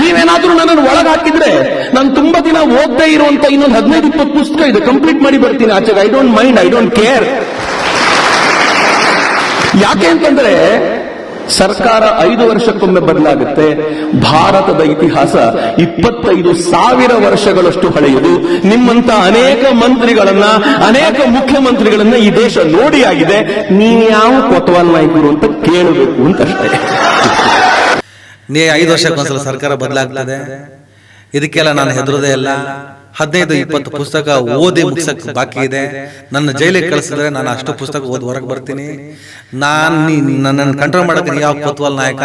ನೀವೇನಾದ್ರೂ ನನ್ನನ್ನು ಒಳಗಾಕಿದ್ರೆ ನಾನು ತುಂಬಾ ದಿನ ಓದ್ದೇ ಇರುವಂತ ಇನ್ನೊಂದು ಹದಿನೈದು, ಇಪ್ಪತ್ತು ಪುಸ್ತಕ ಇದೆ ಕಂಪ್ಲೀಟ್ ಮಾಡಿ ಬರ್ತೀನಿ. ಆಚೆಗೆ I don't mind I don't care ಯಾಕೆ ಅಂತಂದ್ರೆ ಸರ್ಕಾರ ಐದು ವರ್ಷಕ್ಕೊಮ್ಮೆ ಬದಲಾಗುತ್ತೆ. ಭಾರತದ ಇತಿಹಾಸ ಇಪ್ಪತ್ತೈದು ಸಾವಿರ ವರ್ಷಗಳಷ್ಟು ಹಳೆಯದು. ನಿಮ್ಮಂತ ಅನೇಕ ಮಂತ್ರಿಗಳನ್ನ, ಅನೇಕ ಮುಖ್ಯಮಂತ್ರಿಗಳನ್ನ ಈ ದೇಶ ನೋಡಿ ಆಗಿದೆ. ನೀನ್ಯಾವ ಯಾವ ಕೊತ್ವಾಲ್ ನಾಯಕರು ಅಂತ ಕೇಳಬೇಕು ಅಂತಷ್ಟೇ. ನೀ ಐದು ವರ್ಷಕ್ಕೊಂದ್ಸಲ ಸರ್ಕಾರ ಬದಲಾಗ್ತದೆ. ಇದಕ್ಕೆಲ್ಲ ನಾನು ಹೆದರೋದೇ ಇಲ್ಲ. ಹದಿನೈದು ಇಪ್ಪತ್ತು ಪುಸ್ತಕ ಓದಿ ಮುಗಿಸಕ್ ಬಾಕಿ ಇದೆ. ನನ್ನ ಜೈಲಿಗೆ ಕಳಿಸಿದ್ರೆ ನಾನು ಅಷ್ಟು ಪುಸ್ತಕ ಓದಿ ಹೊರಗೆ ಬರ್ತೀನಿ. ನಾನು ನನ್ನನ್ನು ಕಂಟ್ರೋಲ್ ಮಾಡಕ್ಕೆ ಯಾವ ಕೊತ್ವಲ್ ನಾಯಕ?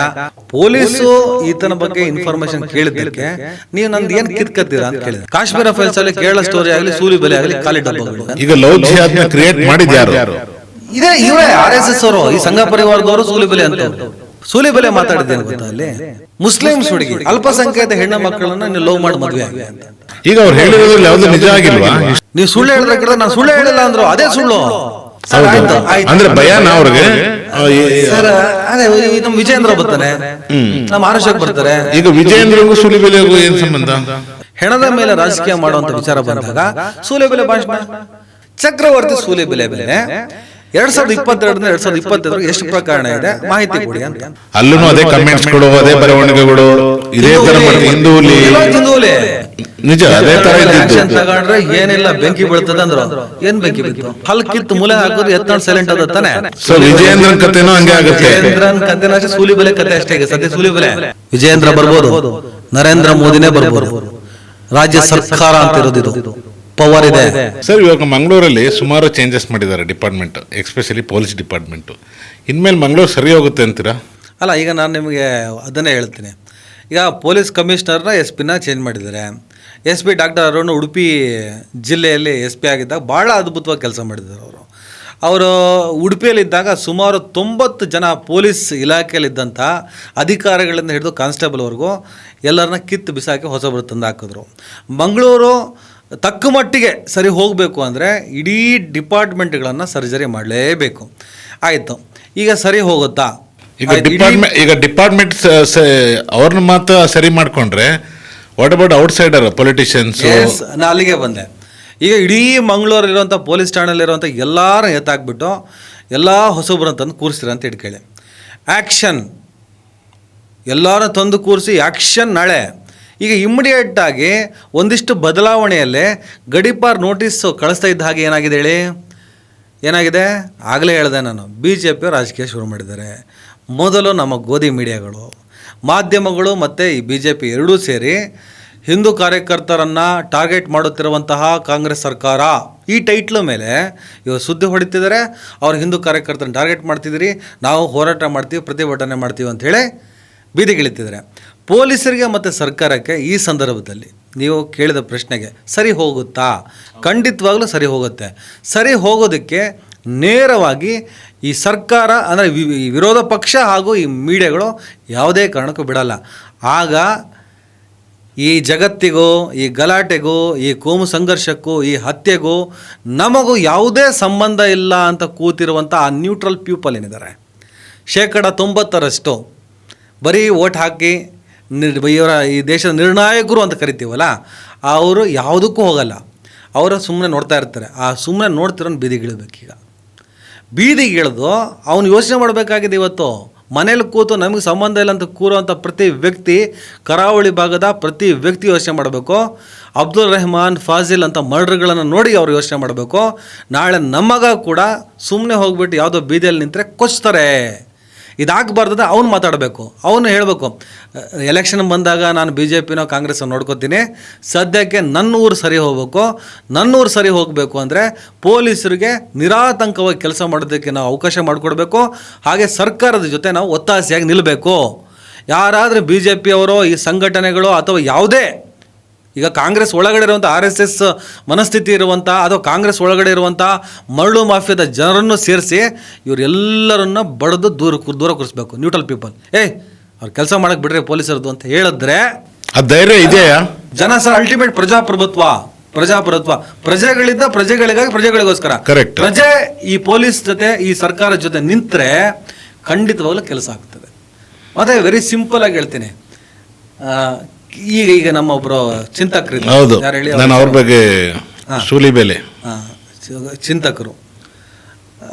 ಪೊಲೀಸು ಈತನ ಬಗ್ಗೆ ಇನ್ಫಾರ್ಮೇಶನ್ ಕೇಳಿದ್ದಕ್ಕೆ ನೀವು ನಂದು ಏನ್ ಕಿತ್ಕತ್ತೀರಾ ಅಂತ ಕೇಳಿದೆ. ಕಾಶ್ಮೀರ ಫೈಲ್ಸ್ ಅಲ್ಲಿ ಕೇರಳ ಸ್ಟೋರಿ ಆಗಲಿ ಸೂಲಿ ಬೆಲೆ ಆಗಲಿ ಖಾಲಿ ಡಬ್ಬಗಳು ಈಗ ಲವ್ ಕ್ರಿಯೇಟ್ ಮಾಡಿದ್ಯಾರು? ಇದೇ ಇವರೇ ಆರ್ ಎಸ್ ಎಸ್ ಅವರು ಈ ಸಂಘ ಪರಿವಾರದವರು ಸೂಲಿಬೆಲೆ ಅಂತ ಸೂಲಿಬೆಲೆ ಮಾತಾಡಿದ್ದೇನೆ ಗೊತ್ತಾ ಅಲ್ಲಿ? ಮುಸ್ಲಿಮ್ಸ್ ಹುಡುಗಿ ಅಲ್ಪಸಂಖ್ಯಾತ ಹೆಣ್ಣು ಮಕ್ಕಳನ್ನ ನೀವು ಲವ್ ಮಾಡಿ ಮದುವೆ ಆಗಿ ಅಂತ. ಈಗ ಅವ್ರು ಹೇಳಿರೋದ್ರಲ್ಲಿ ಯಾವ್ದು ನಿಜ ಆಗಿಲ್ವಾ? ನೀವು ಸುಳ್ಳು ಹೇಳಿದ್ರೆ ನಾನು ಸುಳ್ಳು ಹೇಳಿಲ್ಲ ಅಂದ್ರು ಅದೇ ಸುಳ್ಳು. ಸರ್, ಆಯ್ತು, ಆಯ್ತು. ಅಂದ್ರೆ ಭಯನ ಅವ್ರಿಗೆ? ಆ, ಸರ್ ಅದೇ ಈ ನಮ್ಮ ವಿಜೇಂದ್ರ ಬರ್ತಾನೆ ನಮ್ಮ ಆರುಷಕ್ ಬರ್ತಾರೆ? ಈಗ ವಿಜಯೇಂದ್ರಗೂ ಸುಲಿಬೆಲೆಗೂ ಏನ್ ಸಂಬಂಧ? ಹೆಣದ ಮೇಲೆ ರಾಜಕೀಯ ಮಾಡುವಂತ ವಿಚಾರ ಬಂದಾಗ ಸೂಲೆಬೆಲೆ ಭಾಷಣ. ಚಕ್ರವರ್ತಿ ಸೂಲೆಬೆಲೆ ಬೆಲೆ ಎರಡ್ ಸಾವಿರದ ಇಪ್ಪತ್ತೆರಡರಿಂದ ಎರಡ್ ಸಾವಿರದ ಇಪ್ಪತ್ತೆರಡು ಎಷ್ಟು ಪ್ರಕರಣ ಇದೆ? ಮಾಹಿತಿ ಕೊಡಿ ಅಂತ. ಅಲ್ಲೂ ಅದೇ ಕಮೆಂಟ್ಸ್ಗಳು ಅದೇ ಬರವಣಿಗೆಗಳು ಇದೇ ತರ ಹಿಂದೂಲಿ. ಹಿಂದೂಲಿ. ನಿಜ ಅದೇ ತರ ಆಕ್ಷನ್ ಇದ್ದಿದ್ದು. ತಗೊಂಡ್ರೆ ಏನಿಲ್ಲ ಬೆಂಕಿ ಬೀಳ್ತದೆ ಅಂದ್ರು ಏನ್ ಬೆಂಕಿ ಬಿತ್ತು ಹಲ್ ಕಿತ್ತು ಮೂಲೆ ಹಾಕೋದು ಎತ್ಕೊಂಡು ಸೈಲೆಂಟ್ ಅದ ತಾನೆ? ಸೊ ವಿಜಯೇಂದ್ರನ್ ಕಥೆನೂ ಹಂಗೆ ಆಗುತ್ತೆ. ವಿಜಯೇಂದ್ರನ್ ಕಥೆನ ಅಷ್ಟೇ ಸೂಲಿ ಬೆಲೆ ಕತೆ ಅಷ್ಟೇ ಈಗ ಸದ್ಯ ಸೂಲಿ ಬೆಲೆ. ವಿಜಯೇಂದ್ರ ಬರ್ಬೋದು. ನರೇಂದ್ರ ಮೋದಿನೇ ಬರ್ಬೋದು. ರಾಜ್ಯ ಸರ್ಕಾರ ಅಂತ ಇರೋದು ಇದು ಪವರ್ ಇದೆ. ಸರ್ ಇವಾಗ ಮಂಗಳೂರಲ್ಲಿ ಸುಮಾರು ಚೇಂಜಸ್ ಮಾಡಿದ್ದಾರೆ ಡಿಪಾರ್ಟ್ಮೆಂಟ್ ಎಸ್ಪೆಷಲಿ ಪೊಲೀಸ್ ಡಿಪಾರ್ಟ್ಮೆಂಟ್ ಇನ್ಮೇಲೆ ಮಂಗಳೂರು ಸರಿ ಹೋಗುತ್ತೆ ಅಂತೀರಾ? ಅಲ್ಲ ಈಗ ನಾನು ನಿಮಗೆ ಅದನ್ನೇ ಹೇಳ್ತೀನಿ. ಈಗ ಪೊಲೀಸ್ ಕಮಿಷನರ್ನ ಎಸ್ ಪಿನ ಚೇಂಜ್ ಮಾಡಿದ್ದಾರೆ. S P doctor Arun Udupi ಜಿಲ್ಲೆಯಲ್ಲಿ ಎಸ್ ಪಿ ಆಗಿದ್ದಾಗ ಭಾಳ ಅದ್ಭುತವಾಗಿ ಕೆಲಸ ಮಾಡಿದ್ದಾರೆ ಅವರು. ಅವರು ಉಡುಪಿಯಲ್ಲಿದ್ದಾಗ ಸುಮಾರು ತೊಂಬತ್ತು ಜನ ಪೊಲೀಸ್ ಇಲಾಖೆಯಲ್ಲಿದ್ದಂಥ ಅಧಿಕಾರಿಗಳಿಂದ ಹಿಡಿದು ಕಾನ್ಸ್ಟೇಬಲ್ವರೆಗೂ ಎಲ್ಲರನ್ನ ಕಿತ್ತು ಬಿಸಾಕಿ ಹೊಸಬರು ತಂದು ಹಾಕಿದ್ರು. ಮಂಗಳೂರು ತಕ್ಕ ಮಟ್ಟಿಗೆ ಸರಿ ಹೋಗಬೇಕು ಅಂದರೆ ಇಡೀ ಡಿಪಾರ್ಟ್ಮೆಂಟ್ಗಳನ್ನು ಸರ್ಜರಿ ಮಾಡಲೇಬೇಕು. ಆಯಿತು. ಈಗ ಸರಿ ಹೋಗುತ್ತಾ? ಈಗ ಡಿಪಾರ್ಟ್ಮೆಂಟ್ ಈಗ ಡಿಪಾರ್ಟ್ಮೆಂಟ್ ಅವ್ರನ್ನ ಮಾತ್ರ ಸರಿ ಮಾಡಿಕೊಂಡ್ರೆ what about outsider politicians ನಾನು ಅಲ್ಲಿಗೆ ಬಂದೆ. ಈಗ ಇಡೀ ಮಂಗಳೂರಲ್ಲಿರುವಂಥ ಪೊಲೀಸ್ ಠಾಣೆಯಲ್ಲಿರುವಂಥ ಎಲ್ಲರೂ ಎತ್ತಾಕ್ಬಿಟ್ಟು ಎಲ್ಲ ಹೊಸಬ್ರನ್ನ ತಂದು ಕೂರಿಸ್ತೀರ ಅಂತ ಇಟ್ಕೊಳ್ಳಿ ಆ್ಯಕ್ಷನ್ ಎಲ್ಲರೂ ತಂದು ಕೂರಿಸಿ ಆ್ಯಕ್ಷನ್ ನಾಳೆ. ಈಗ ಇಮ್ಮಿಡಿಯೇಟ್ ಆಗಿ ಒಂದಿಷ್ಟು ಬದಲಾವಣೆಯಲ್ಲೇ ಗಡಿಪಾರ್ ನೋಟಿಸ್ ಕಳಿಸ್ತಾ ಇದ್ದ ಹಾಗೆ ಏನಾಗಿದೆ ಹೇಳಿ? ಏನಾಗಿದೆ? ಆಗಲೇ ಹೇಳಿದೆ ನಾನು ಬಿ ಜೆ ಪಿ ರಾಜಕೀಯ ಶುರು ಮಾಡಿದ್ದಾರೆ. ಮೊದಲು ನಮ್ಮ ಗೋಧಿ ಮೀಡಿಯಾಗಳು, ಮಾಧ್ಯಮಗಳು ಮತ್ತು ಈ ಬಿ ಜೆ ಪಿ ಎರಡೂ ಸೇರಿ ಹಿಂದೂ ಕಾರ್ಯಕರ್ತರನ್ನು ಟಾರ್ಗೆಟ್ ಮಾಡುತ್ತಿರುವಂತಹ ಕಾಂಗ್ರೆಸ್ ಸರ್ಕಾರ. ಈ ಟೈಟ್ಲ ಮೇಲೆ ಇವರು ಸುದ್ದಿ ಹೊಡಿತಿದ್ದಾರೆ, ಅವರು ಹಿಂದೂ ಕಾರ್ಯಕರ್ತರನ್ನ ಟಾರ್ಗೆಟ್ ಮಾಡ್ತಿದ್ದೀರಿ, ನಾವು ಹೋರಾಟ ಮಾಡ್ತೀವಿ, ಪ್ರತಿಭಟನೆ ಮಾಡ್ತೀವಿ ಅಂತ ಹೇಳಿ ಬೀದಿಗಿಳಿತಿದ್ದಾರೆ. ಪೊಲೀಸರಿಗೆ ಮತ್ತು ಸರ್ಕಾರಕ್ಕೆ ಈ ಸಂದರ್ಭದಲ್ಲಿ ನೀವು ಕೇಳಿದ ಪ್ರಶ್ನೆಗೆ ಸರಿ ಹೋಗುತ್ತಾ? ಖಂಡಿತವಾಗಲೂ ಸರಿ ಹೋಗುತ್ತೆ. ಸರಿ ಹೋಗೋದಕ್ಕೆ ನೇರವಾಗಿ ಈ ಸರ್ಕಾರ ಅಂದರೆ ವಿರೋಧ ಪಕ್ಷ ಹಾಗೂ ಈ ಮೀಡಿಯಾಗಳು ಯಾವುದೇ ಕಾರಣಕ್ಕೂ ಬಿಡಲ್ಲ. ಆಗ ಈ ಜಗತ್ತಿಗೂ, ಈ ಗಲಾಟೆಗೂ, ಈ ಕೋಮು ಸಂಘರ್ಷಕ್ಕೂ, ಈ ಹತ್ಯೆಗೂ ನಮಗೂ ಯಾವುದೇ ಸಂಬಂಧ ಇಲ್ಲ ಅಂತ ಕೂತಿರುವಂಥ ಆ ನ್ಯೂಟ್ರಲ್ ಪೀಪಲ್ ಏನಿದ್ದಾರೆ? ಶೇಕಡ ತೊಂಬತ್ತರಷ್ಟು ಬರೀ ಓಟ್ ಹಾಕಿ ನಿರ್ ಇವರ ಈ ದೇಶದ ನಿರ್ಣಾಯಕರು ಅಂತ ಕರಿತೀವಲ್ಲ, ಅವರು ಯಾವುದಕ್ಕೂ ಹೋಗಲ್ಲ. ಅವರು ಸುಮ್ಮನೆ ನೋಡ್ತಾ ಇರ್ತಾರೆ. ಆ ಸುಮ್ಮನೆ ನೋಡ್ತಿರೋನು ಬೀದಿಗಿಳಬೇಕೀಗ ಬೀದಿಗಿಳಿದು ಅವನು ಯೋಚನೆ ಮಾಡಬೇಕಾಗಿದೆ ಇವತ್ತು. ಮನೇಲಿ ಕೂತು ನಮಗೆ ಸಂಬಂಧ ಇಲ್ಲ ಅಂತ ಕೂರುವಂಥ ಪ್ರತಿ ವ್ಯಕ್ತಿ, ಕರಾವಳಿ ಭಾಗದ ಪ್ರತಿ ವ್ಯಕ್ತಿ ಯೋಚನೆ ಮಾಡಬೇಕು. ಅಬ್ದುಲ್ ರೆಹಮಾನ್ ಫಾಜಿಲ್ ಅಂತ ಮರ್ಡರ್ಗಳನ್ನು ನೋಡಿ ಅವರು ಯೋಚನೆ ಮಾಡಬೇಕು. ನಾಳೆ ನಮಗ ಕೂಡ ಸುಮ್ಮನೆ ಹೋಗ್ಬಿಟ್ಟು ಯಾವುದೋ ಬೀದಿಯಲ್ಲಿ ನಿಂತರೆ ಕೊಚ್ತಾರೆ. ಇದಾಗಬಾರ್ದಂದ್ರೆ ಅವ್ನು ಮಾತಾಡಬೇಕು. ಅವನು ಹೇಳಬೇಕು, ಎಲೆಕ್ಷನ್ ಬಂದಾಗ ನಾನು ಬಿ ಜೆ ಪಿನೋ ಕಾಂಗ್ರೆಸ್ ನೋಡ್ಕೋತೀನಿ. ಸದ್ಯಕ್ಕೆ ನನ್ನ ಊರು ಸರಿ ಹೋಗಬೇಕು. ನನ್ನ ಊರು ಸರಿ ಹೋಗಬೇಕು ಅಂದರೆ ಪೊಲೀಸರಿಗೆ ನಿರಾತಂಕವಾಗಿ ಕೆಲಸ ಮಾಡೋದಕ್ಕೆ ನಾವು ಅವಕಾಶ ಮಾಡಿಕೊಡ್ಬೇಕು. ಹಾಗೆ ಸರ್ಕಾರದ ಜೊತೆ ನಾವು ಒತ್ತಾಸೆಯಾಗಿ ನಿಲ್ಲಬೇಕು ಯಾರಾದರೂ ಬಿ ಜೆ ಪಿಯವರು ಈ ಸಂಘಟನೆಗಳು ಅಥವಾ ಯಾವುದೇ ಈಗ ಕಾಂಗ್ರೆಸ್ ಒಳಗಡೆ ಇರುವಂಥ ಆರ್ ಎಸ್ ಎಸ್ ಮನಸ್ಥಿತಿ ಇರುವಂಥ ಅಥವಾ ಕಾಂಗ್ರೆಸ್ ಒಳಗಡೆ ಇರುವಂಥ ಮರಳು ಮಾಫಿಯಾದ ಜನರನ್ನು ಸೇರಿಸಿ ಇವರೆಲ್ಲರನ್ನ ಬಡಿದು ದೂರ ದೂರ ಕೂರಿಸ್ಬೇಕು ನ್ಯೂಟ್ರಲ್ ಪೀಪಲ್ ಏಯ್ ಅವ್ರು ಕೆಲಸ ಮಾಡಕ್ಕೆ ಬಿಡ್ರಿ ಪೊಲೀಸರದು ಅಂತ ಹೇಳಿದ್ರೆ ಆ ಧೈರ್ಯ ಇದೆಯಾ? ಜನ ಸರ್ ಅಲ್ಟಿಮೇಟ್ ಪ್ರಜಾಪ್ರಭುತ್ವ ಪ್ರಜಾಪ್ರಭುತ್ವ. ಪ್ರಜೆಗಳಿಂದ ಪ್ರಜೆಗಳಿಗಾಗಿ ಪ್ರಜೆಗಳಿಗೋಸ್ಕರ. ಕರೆಕ್ಟ್ ಪ್ರಜೆ ಈ ಪೊಲೀಸ್ ಜೊತೆ ಈ ಸರ್ಕಾರ ಜೊತೆ ನಿಂತರೆ ಖಂಡಿತವಾಗ್ಲೂ ಕೆಲಸ ಆಗ್ತದೆ. ಅದೇ ವೆರಿ ಸಿಂಪಲ್ ಆಗಿ ಹೇಳ್ತೀನಿ. ಈಗ ಈಗ ನಮ್ಮ ಒಬ್ಬರು ಚಿಂತಕರು ಹೌದು. ಯಾರು ಹೇಳಿ ನಾನು ಅವ್ರ ಬಗ್ಗೆ ಸೂಲಿ ಬೆಲೆ. ಚಿ- ಚಿಂತಕರು.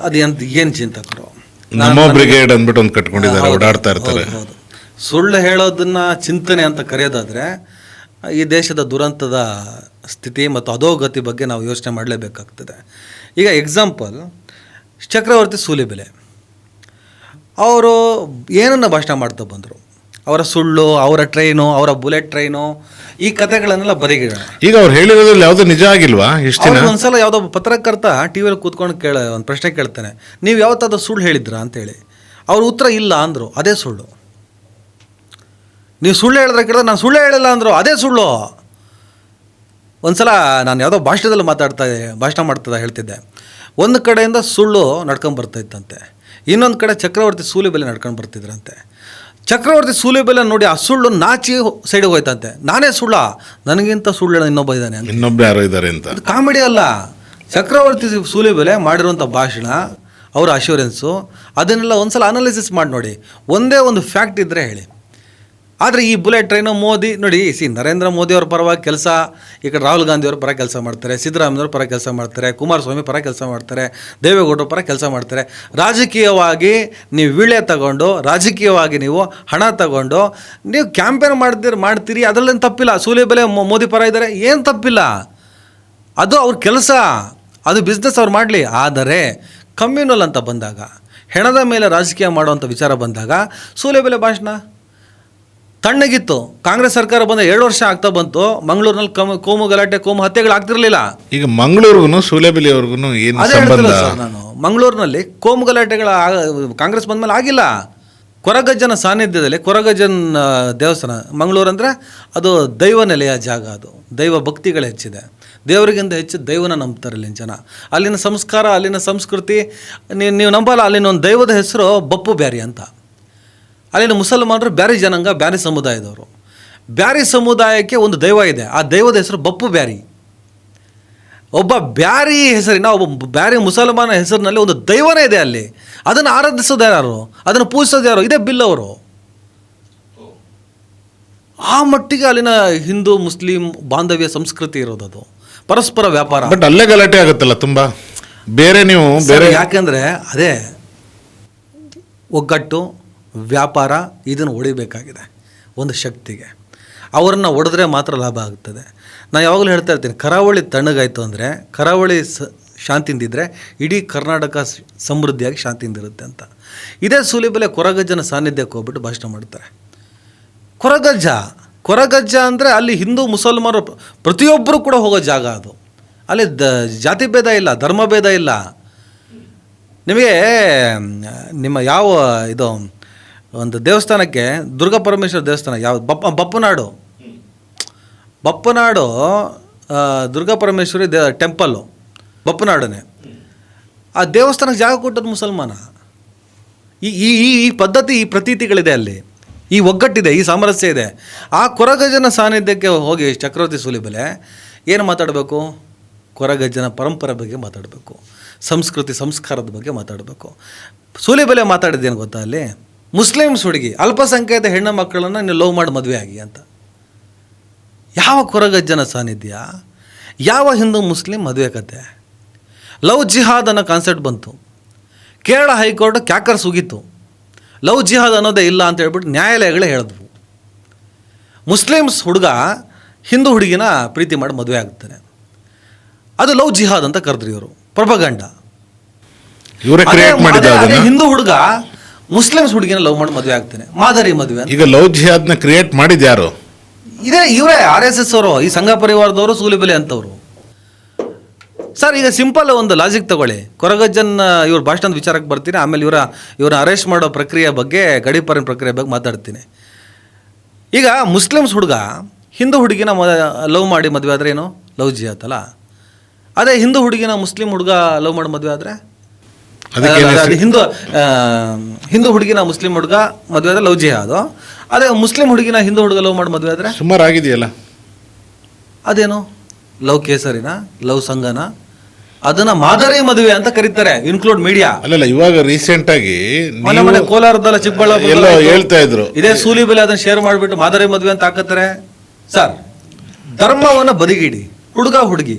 ಅದು ಎಂತ ಏನು ಚಿಂತಕರು? ನಮ್ಮ ಬ್ರಿಗೇಡ್ ಅಂದ್ಬಿಟ್ಟು ಒಂದು ಕಟ್ಕೊಂಡಿದ್ದಾರೆ ಓಡಾಡ್ತಾ ಇರ್ತಾರೆ. ಹೌದು, ಹೌದು. ಸುಳ್ಳು ಹೇಳೋದನ್ನ ಚಿಂತನೆ ಅಂತ ಕರೆಯೋದಾದ್ರೆ ಈ ದೇಶದ ದುರಂತದ ಸ್ಥಿತಿ ಮತ್ತು ಅಧೋಗತಿ ಬಗ್ಗೆ ನಾವು ಯೋಚನೆ ಮಾಡಲೇಬೇಕಾಗ್ತದೆ. ಈಗ ಎಕ್ಸಾಂಪಲ್ ಚಕ್ರವರ್ತಿ ಸೂಲಿಬೆಲೆ ಅವರು ಏನನ್ನ ಭಾಷಣ ಮಾಡ್ತಾ ಬಂದರು? ಅವರ ಸುಳ್ಳು ಅವರ ಟ್ರೈನು ಅವರ ಬುಲೆಟ್ ಟ್ರೈನು ಈ ಕಥೆಗಳನ್ನೆಲ್ಲ ಬರೀ ಈಗ ಅವ್ರು ಹೇಳಿರೋದ್ರಲ್ಲಿ ಯಾವ್ದು ನಿಜ ಆಗಿಲ್ವಾ ಇಷ್ಟು ದಿನ? ಒಂದ್ಸಲ ಯಾವುದೋ ಒಬ್ಬ ಪತ್ರಕರ್ತ ಟಿ ವಿಯಲ್ಲಿ ಕೂತ್ಕೊಂಡು ಕೇಳ ಒಂದು ಪ್ರಶ್ನೆ ಕೇಳ್ತಾನೆ. ನೀವು ಯಾವತ್ತಾದ್ರೂ ಸುಳ್ಳು ಹೇಳಿದ್ರಾ? ಅಂತೇಳಿ. ಅವ್ರ ಉತ್ತರ ಇಲ್ಲ ಅಂದರು ಅದೇ ಸುಳ್ಳು. ನೀವು ಸುಳ್ಳು ಹೇಳಿದ್ರೆ ಕೇಳಿದ್ರೆ ನಾನು ಸುಳ್ಳೇ ಹೇಳಿಲ್ಲ ಅಂದರು ಅದೇ ಸುಳ್ಳು. ಒಂದ್ಸಲ ನಾನು ಯಾವುದೋ ಭಾಷಣದಲ್ಲಿ ಮಾತಾಡ್ತಾ ಭಾಷಣ ಮಾಡ್ತದ ಹೇಳ್ತಿದ್ದೆ. ಒಂದು ಕಡೆಯಿಂದ ಸುಳ್ಳು ನಡ್ಕೊಂಡು ಬರ್ತಾ ಇತ್ತಂತೆ. ಇನ್ನೊಂದು ಕಡೆ ಚಕ್ರವರ್ತಿ ಸೂಲಿಬೆಲೆ ನಡ್ಕೊಂಡು ಬರ್ತಿದ್ರಂತೆ. ಚಕ್ರವರ್ತಿ ಸೂಲಿಬೆಲೆ ನೋಡಿ ಆ ಸುಳ್ಳು ನಾಚಿ ಸೈಡಿಗೆ ಹೋಯ್ತಂತೆ. ನಾನೇ ಸುಳ್ಳ? ನನಗಿಂತ ಸುಳ್ಳು ಇನ್ನೊಬ್ಬ ಇದ್ದಾನೆ ಇನ್ನೊಬ್ಬ ಯಾರೋ ಇದ್ದಾರೆ ಅಂತ. ಕಾಮಿಡಿ ಅಲ್ಲ. ಚಕ್ರವರ್ತಿ ಸೂಲಿಬೆಲೆ ಮಾಡಿರುವಂಥ ಭಾಷಣ ಅವರ ಅಶ್ಯೂರೆನ್ಸು ಅದನ್ನೆಲ್ಲ ಒಂದ್ಸಲ ಅನಾಲಿಸಿಸ್ ಮಾಡಿ ನೋಡಿ. ಒಂದೇ ಒಂದು ಫ್ಯಾಕ್ಟ್ ಇದ್ದರೆ ಹೇಳಿ. ಆದರೆ ಈ ಬುಲೆಟ್ ಟ್ರೈನು ಮೋದಿ, ನೋಡಿ, ಸಿ ನರೇಂದ್ರ ಮೋದಿ ಅವ್ರ ಪರವಾಗಿ ಕೆಲಸ, ಈ ರಾಹುಲ್ ಗಾಂಧಿ ಅವ್ರ ಪರ ಕೆಲಸ ಮಾಡ್ತಾರೆ ಸಿದ್ದರಾಮಯ್ಯವ್ರ ಪರ ಕೆಲಸ ಮಾಡ್ತಾರೆ, ಕುಮಾರಸ್ವಾಮಿ ಪರ ಕೆಲಸ ಮಾಡ್ತಾರೆ, ದೇವೇಗೌಡರ ಪರ ಕೆಲಸ ಮಾಡ್ತಾರೆ. ರಾಜಕೀಯವಾಗಿ ನೀವು ವೀಳೆ ತಗೊಂಡು, ರಾಜಕೀಯವಾಗಿ ನೀವು ಹಣ ತಗೊಂಡು, ನೀವು ಕ್ಯಾಂಪೇನ್ ಮಾಡ್ತೀರಿ ಮಾಡ್ತೀರಿ, ಅದರಲ್ಲೇನು ತಪ್ಪಿಲ್ಲ. ಸೂಲಿಬೆಲೆ ಮೋದಿ ಪರ ಇದ್ದಾರೆ ಏನು ತಪ್ಪಿಲ್ಲ. ಅದು ಅವ್ರ ಕೆಲಸ, ಅದು ಬಿಸ್ನೆಸ್ ಅವ್ರು ಮಾಡಲಿ. ಆದರೆ ಕಮ್ಯುನಲ್ ಅಂತ ಬಂದಾಗ, ಹೆಣದ ಮೇಲೆ ರಾಜಕೀಯ ಮಾಡುವಂಥ ವಿಚಾರ ಬಂದಾಗ ಸೂಲೆಬೆಲೆ ಭಾಷಣ? ತಣ್ಣಗಿತ್ತು. ಕಾಂಗ್ರೆಸ್ ಸರ್ಕಾರ ಬಂದ ಎರಡು ವರ್ಷ ಆಗ್ತಾ ಬಂತು. ಮಂಗಳೂರಿನಲ್ಲಿ ಕಮ್ ಕೋಮು ಗಲಾಟೆ ಕೋಮು ಹತ್ಯೆಗಳು ಆಗ್ತಿರ್ಲಿಲ್ಲ. ಈಗ ಮಂಗಳೂರಿಗೂ ಸೂಲೆಬೆಲೆ ಅವ್ರಿಗೂ ಏನು ಅದೇ ಸಂಬಂಧ? ಸರ್ ನಾನು. ಮಂಗಳೂರಿನಲ್ಲಿ ಕೋಮು ಗಲಾಟೆಗಳ ಕಾಂಗ್ರೆಸ್ ಕಾಂಗ್ರೆಸ್ ಬಂದ್ಮೇಲೆ ಆಗಿಲ್ಲ. ಕೊರಗಜ್ಜನ ಸಾನ್ನಿಧ್ಯದಲ್ಲಿ ಕೊರಗಜ್ಜನ್ ದೇವಸ್ಥಾನ ಮಂಗಳೂರು ಅಂದರೆ ಅದು ದೈವ ನೆಲೆಯ ಜಾಗ ಅದು. ದೈವ ಭಕ್ತಿಗಳು ಹೆಚ್ಚಿದೆ. ದೇವರಿಗಿಂತ ಹೆಚ್ಚು ದೈವನ ನಂಬ್ತಾರೆ ಅಲ್ಲಿನ ಜನ. ಅಲ್ಲಿನ ಸಂಸ್ಕಾರ ಅಲ್ಲಿನ ಸಂಸ್ಕೃತಿ ನೀವು ನೀವು ನಂಬಲ್ಲ ಅಲ್ಲಿನ ಒಂದು ದೈವದ ಹೆಸರು ಬಪ್ಪು ಬ್ಯಾರಿ ಅಂತ. ಅಲ್ಲಿನ ಮುಸಲ್ಮಾನರು ಬ್ಯಾರಿ ಜನಾಂಗ ಬ್ಯಾರಿ ಸಮುದಾಯದವರು. ಬ್ಯಾರಿ ಸಮುದಾಯಕ್ಕೆ ಒಂದು ದೈವ ಇದೆ. ಆ ದೈವದ ಹೆಸರು ಬಪ್ಪು ಬ್ಯಾರಿ. ಒಬ್ಬ ಬ್ಯಾರಿ ಹೆಸರಿನ ಒಬ್ಬ ಬ್ಯಾರಿ ಮುಸಲ್ಮಾನ ಹೆಸರಿನಲ್ಲಿ ಒಂದು ದೈವನೇ ಇದೆ ಅಲ್ಲಿ. ಅದನ್ನು ಆರಾಧಿಸೋದು ಯಾರು? ಅದನ್ನು ಪೂಜಿಸೋದು ಯಾರು? ಇದೇ ಬಿಲ್ ಅವರು. ಆ ಮಟ್ಟಿಗೆ ಅಲ್ಲಿನ ಹಿಂದೂ ಮುಸ್ಲಿಂ ಬಾಂಧವ್ಯ ಸಂಸ್ಕೃತಿ ಇರೋದು ಅದು. ಪರಸ್ಪರ ವ್ಯಾಪಾರ. ಬಟ್ ಅಲ್ಲೇ ಗಲಾಟೆ ಆಗುತ್ತಲ್ಲ ತುಂಬ? ಬೇರೆ ನೀವು ಬೇರೆ ಯಾಕೆಂದರೆ ಅದೇ ಒಗ್ಗಟ್ಟು ವ್ಯಾಪಾರ ಇದನ್ನು ಹೊಡಿಬೇಕಾಗಿದೆ, ಒಂದು ಶಕ್ತಿಗೆ. ಅವರನ್ನು ಹೊಡೆದ್ರೆ ಮಾತ್ರ ಲಾಭ ಆಗ್ತದೆ. ನಾನು ಯಾವಾಗಲೂ ಹೇಳ್ತಾ ಇರ್ತೀನಿ, ಕರಾವಳಿ ತಣ್ಣಗಾಯಿತು ಅಂದರೆ, ಕರಾವಳಿ ಸ, ಶಾಂತಿಯಿಂದಿದ್ರೆ ಇಡೀ ಕರ್ನಾಟಕ ಸಮೃದ್ಧಿಯಾಗಿ ಶಾಂತಿಯಿಂದಿರುತ್ತೆ ಅಂತ. ಇದೇ ಸೂಲಿಬಲೆ ಕೊರಗಜ್ಜನ ಸಾನ್ನಿಧ್ಯಕ್ಕೆ ಹೋಗ್ಬಿಟ್ಟು ಭಾಷಣ ಮಾಡ್ತಾರೆ. ಕೊರಗಜ್ಜ ಕೊರಗಜ್ಜ ಅಂದರೆ ಅಲ್ಲಿ ಹಿಂದೂ ಮುಸಲ್ಮಾನರು ಪ್ರತಿಯೊಬ್ಬರು ಕೂಡ ಹೋಗೋ ಜಾಗ ಅದು. ಅಲ್ಲಿ ದ, ಜಾತಿ ಭೇದ ಇಲ್ಲ, ಧರ್ಮ ಭೇದ ಇಲ್ಲ. ನಿಮಗೆ, ನಿಮ್ಮ ಯಾವ ಇದು ಒಂದು ದೇವಸ್ಥಾನಕ್ಕೆ ದುರ್ಗಾ ಪರಮೇಶ್ವರ ದೇವಸ್ಥಾನ, ಯಾವ ಬಪ್ಪ ಬಪ್ಪನಾಡು ಬಪ್ಪನಾಡು ದುರ್ಗಾ ಪರಮೇಶ್ವರಿ ದೇ ಟೆಂಪಲ್ಲು ಬಪ್ಪನಾಡನೆ ಆ ದೇವಸ್ಥಾನಕ್ಕೆ ಜಾಗ ಕೊಟ್ಟದ್ದು ಮುಸಲ್ಮಾನ. ಈ ಈ ಈ ಪದ್ಧತಿ, ಈ ಪ್ರತೀತಿಗಳಿದೆ ಅಲ್ಲಿ. ಈ ಒಗ್ಗಟ್ಟಿದೆ, ಈ ಸಾಮರಸ್ಯ ಇದೆ. ಆ ಕೊರಗಜ್ಜನ ಸಾನ್ನಿಧ್ಯಕ್ಕೆ ಹೋಗಿ ಚಕ್ರವರ್ತಿ ಸೂಲಿಬೆಲೆ ಏನು ಮಾತಾಡಬೇಕು? ಕೊರಗಜ್ಜನ ಪರಂಪರೆ ಬಗ್ಗೆ ಮಾತಾಡಬೇಕು. ಸಂಸ್ಕೃತಿ, ಸಂಸ್ಕಾರದ ಬಗ್ಗೆ ಮಾತಾಡಬೇಕು. ಸೂಲಿಬೆಲೆ ಮಾತಾಡಿದ್ದೇನು ಗೊತ್ತಾ ಅಲ್ಲಿ? ಮುಸ್ಲಿಮ್ಸ್ ಹುಡುಗಿ ಅಲ್ಪಸಂಖ್ಯಾತ ಹೆಣ್ಣು ಮಕ್ಕಳನ್ನು ನೀವು ಲವ್ ಮಾಡಿ ಮದುವೆ ಆಗಿ ಅಂತ. ಯಾವ ಕೊರಗಜ್ಜನ ಸಾನ್ನಿಧ್ಯ? ಯಾವ ಹಿಂದೂ ಮುಸ್ಲಿಂ ಮದುವೆ ಕತೆ? ಲವ್ ಜಿಹಾದ್ ಅನ್ನೋ ಕಾನ್ಸೆಪ್ಟ್ ಬಂತು. ಕೇರಳ ಹೈಕೋರ್ಟ್ ಕ್ಯಾಕರ್ ಸುಗಿತು ಲವ್ ಜಿಹಾದ್ ಅನ್ನೋದೇ ಇಲ್ಲ ಅಂತ ಹೇಳ್ಬಿಟ್ಟು ನ್ಯಾಯಾಲಯಗಳೇ ಹೇಳಿದ್ವು. ಮುಸ್ಲಿಮ್ಸ್ ಹುಡುಗ ಹಿಂದೂ ಹುಡುಗಿನ ಪ್ರೀತಿ ಮಾಡಿ ಮದುವೆ ಆಗ್ತಾನೆ. ಅದು ಲವ್ ಜಿಹಾದ್ ಅಂತ ಕರೆದ್ರಿ ಇವರು. ಪ್ರಭಗಂಡ ಹಿಂದೂ ಹುಡುಗ ಮುಸ್ಲಿಮ್ಸ್ ಹುಡುಗಿನ ಲವ್ ಮಾಡಿ ಮದುವೆ ಆಗ್ತಾನೆ. ಮಾದರಿ ಮದುವೆ ಈಗ ಲವ್ ಜಿಹಾದ್ನ ಕ್ರಿಯೇಟ್ ಮಾಡಿದ ಯಾರು? ಇದೇ ಇವರೇ ಆರ್ ಎಸ್ ಎಸ್ ಅವರು ಈ ಸಂಘ ಪರಿವಾರದವರು ಸೂಲಿಬೆಲೆ ಅಂತವರು. ಸರ್ ಈಗ ಸಿಂಪಲ್ ಒಂದು ಲಾಜಿಕ್ ತಗೊಳ್ಳಿ. ಕೊರಗಜ್ಜನ್ ಇವ್ರ ಭಾಷಣದ ವಿಚಾರಕ್ಕೆ ಬರ್ತೀನಿ. ಆಮೇಲೆ ಇವರ ಇವ್ರನ್ನ ಅರೆಸ್ಟ್ ಮಾಡೋ ಪ್ರಕ್ರಿಯೆ ಬಗ್ಗೆ ಗಡೀಪಾರಿನ ಪ್ರಕ್ರಿಯೆ ಬಗ್ಗೆ ಮಾತಾಡ್ತೀನಿ. ಈಗ ಮುಸ್ಲಿಮ್ಸ್ ಹುಡುಗ ಹಿಂದೂ ಹುಡುಗಿನ ಮ ಲವ್ ಮಾಡಿ ಮದುವೆ ಆದರೆ ಏನು? ಲವ್ ಜಿಹಾತ್ ಅಲ್ಲ ಅದೇ ಹಿಂದೂ ಹುಡುಗಿನ ಮುಸ್ಲಿಂ ಹುಡುಗ ಲವ್ ಮಾಡಿ ಮದುವೆ ಆದರೆ? ಅದು ಹಿಂದೂ ಹಿಂದೂ ಹುಡುಗಿನ ಮುಸ್ಲಿಂ ಹುಡುಗ ಮದುವೆ ಆದ್ರೆ ಲವ್ ಅದು ಅದೇ ಮುಸ್ಲಿಂ ಹುಡುಗಿನ ಹಿಂದೂ ಹುಡುಗ ಲವ್ ಮಾಡಿ ಮದುವೆ ಆದ್ರೆ? ಸುಮಾರು ಆಗಿದೆಯಲ್ಲ. ಅದೇನು? ಲವ್ ಕೇಸರಿನ? ಲವ್ ಸಂಘನ? ಅದನ್ನ ಮಾದರಿ ಮದುವೆ ಅಂತ ಕರೀತಾರೆ ಇನ್ಕ್ಲೂಡ್ ಮೀಡಿಯಾ ಅಲ್ಲ ಇವಾಗ ರೀಸೆಂಟ್ ಆಗಿ ಮೊನ್ನೆ ಮೊನ್ನೆ ಕೋಲಾರದಲ್ಲ ಚಿಕ್ಕಬಳ್ಳಾಪುರ ಎಲ್ಲೋ ಹೇಳ್ತಾ ಇದ್ರು. ಇದೇ ಸೂಲಿ ಬೆಲೆ ಅದನ್ನ ಶೇರ್ ಮಾಡಿಬಿಟ್ಟು ಮಾದರಿ ಮದುವೆ ಅಂತ ಹಾಕತ್ತಾರೆ. ಸರ್ ಧರ್ಮವನ್ನ ಬದಿಗಿಡಿ ಹುಡುಗ ಹುಡುಗಿ.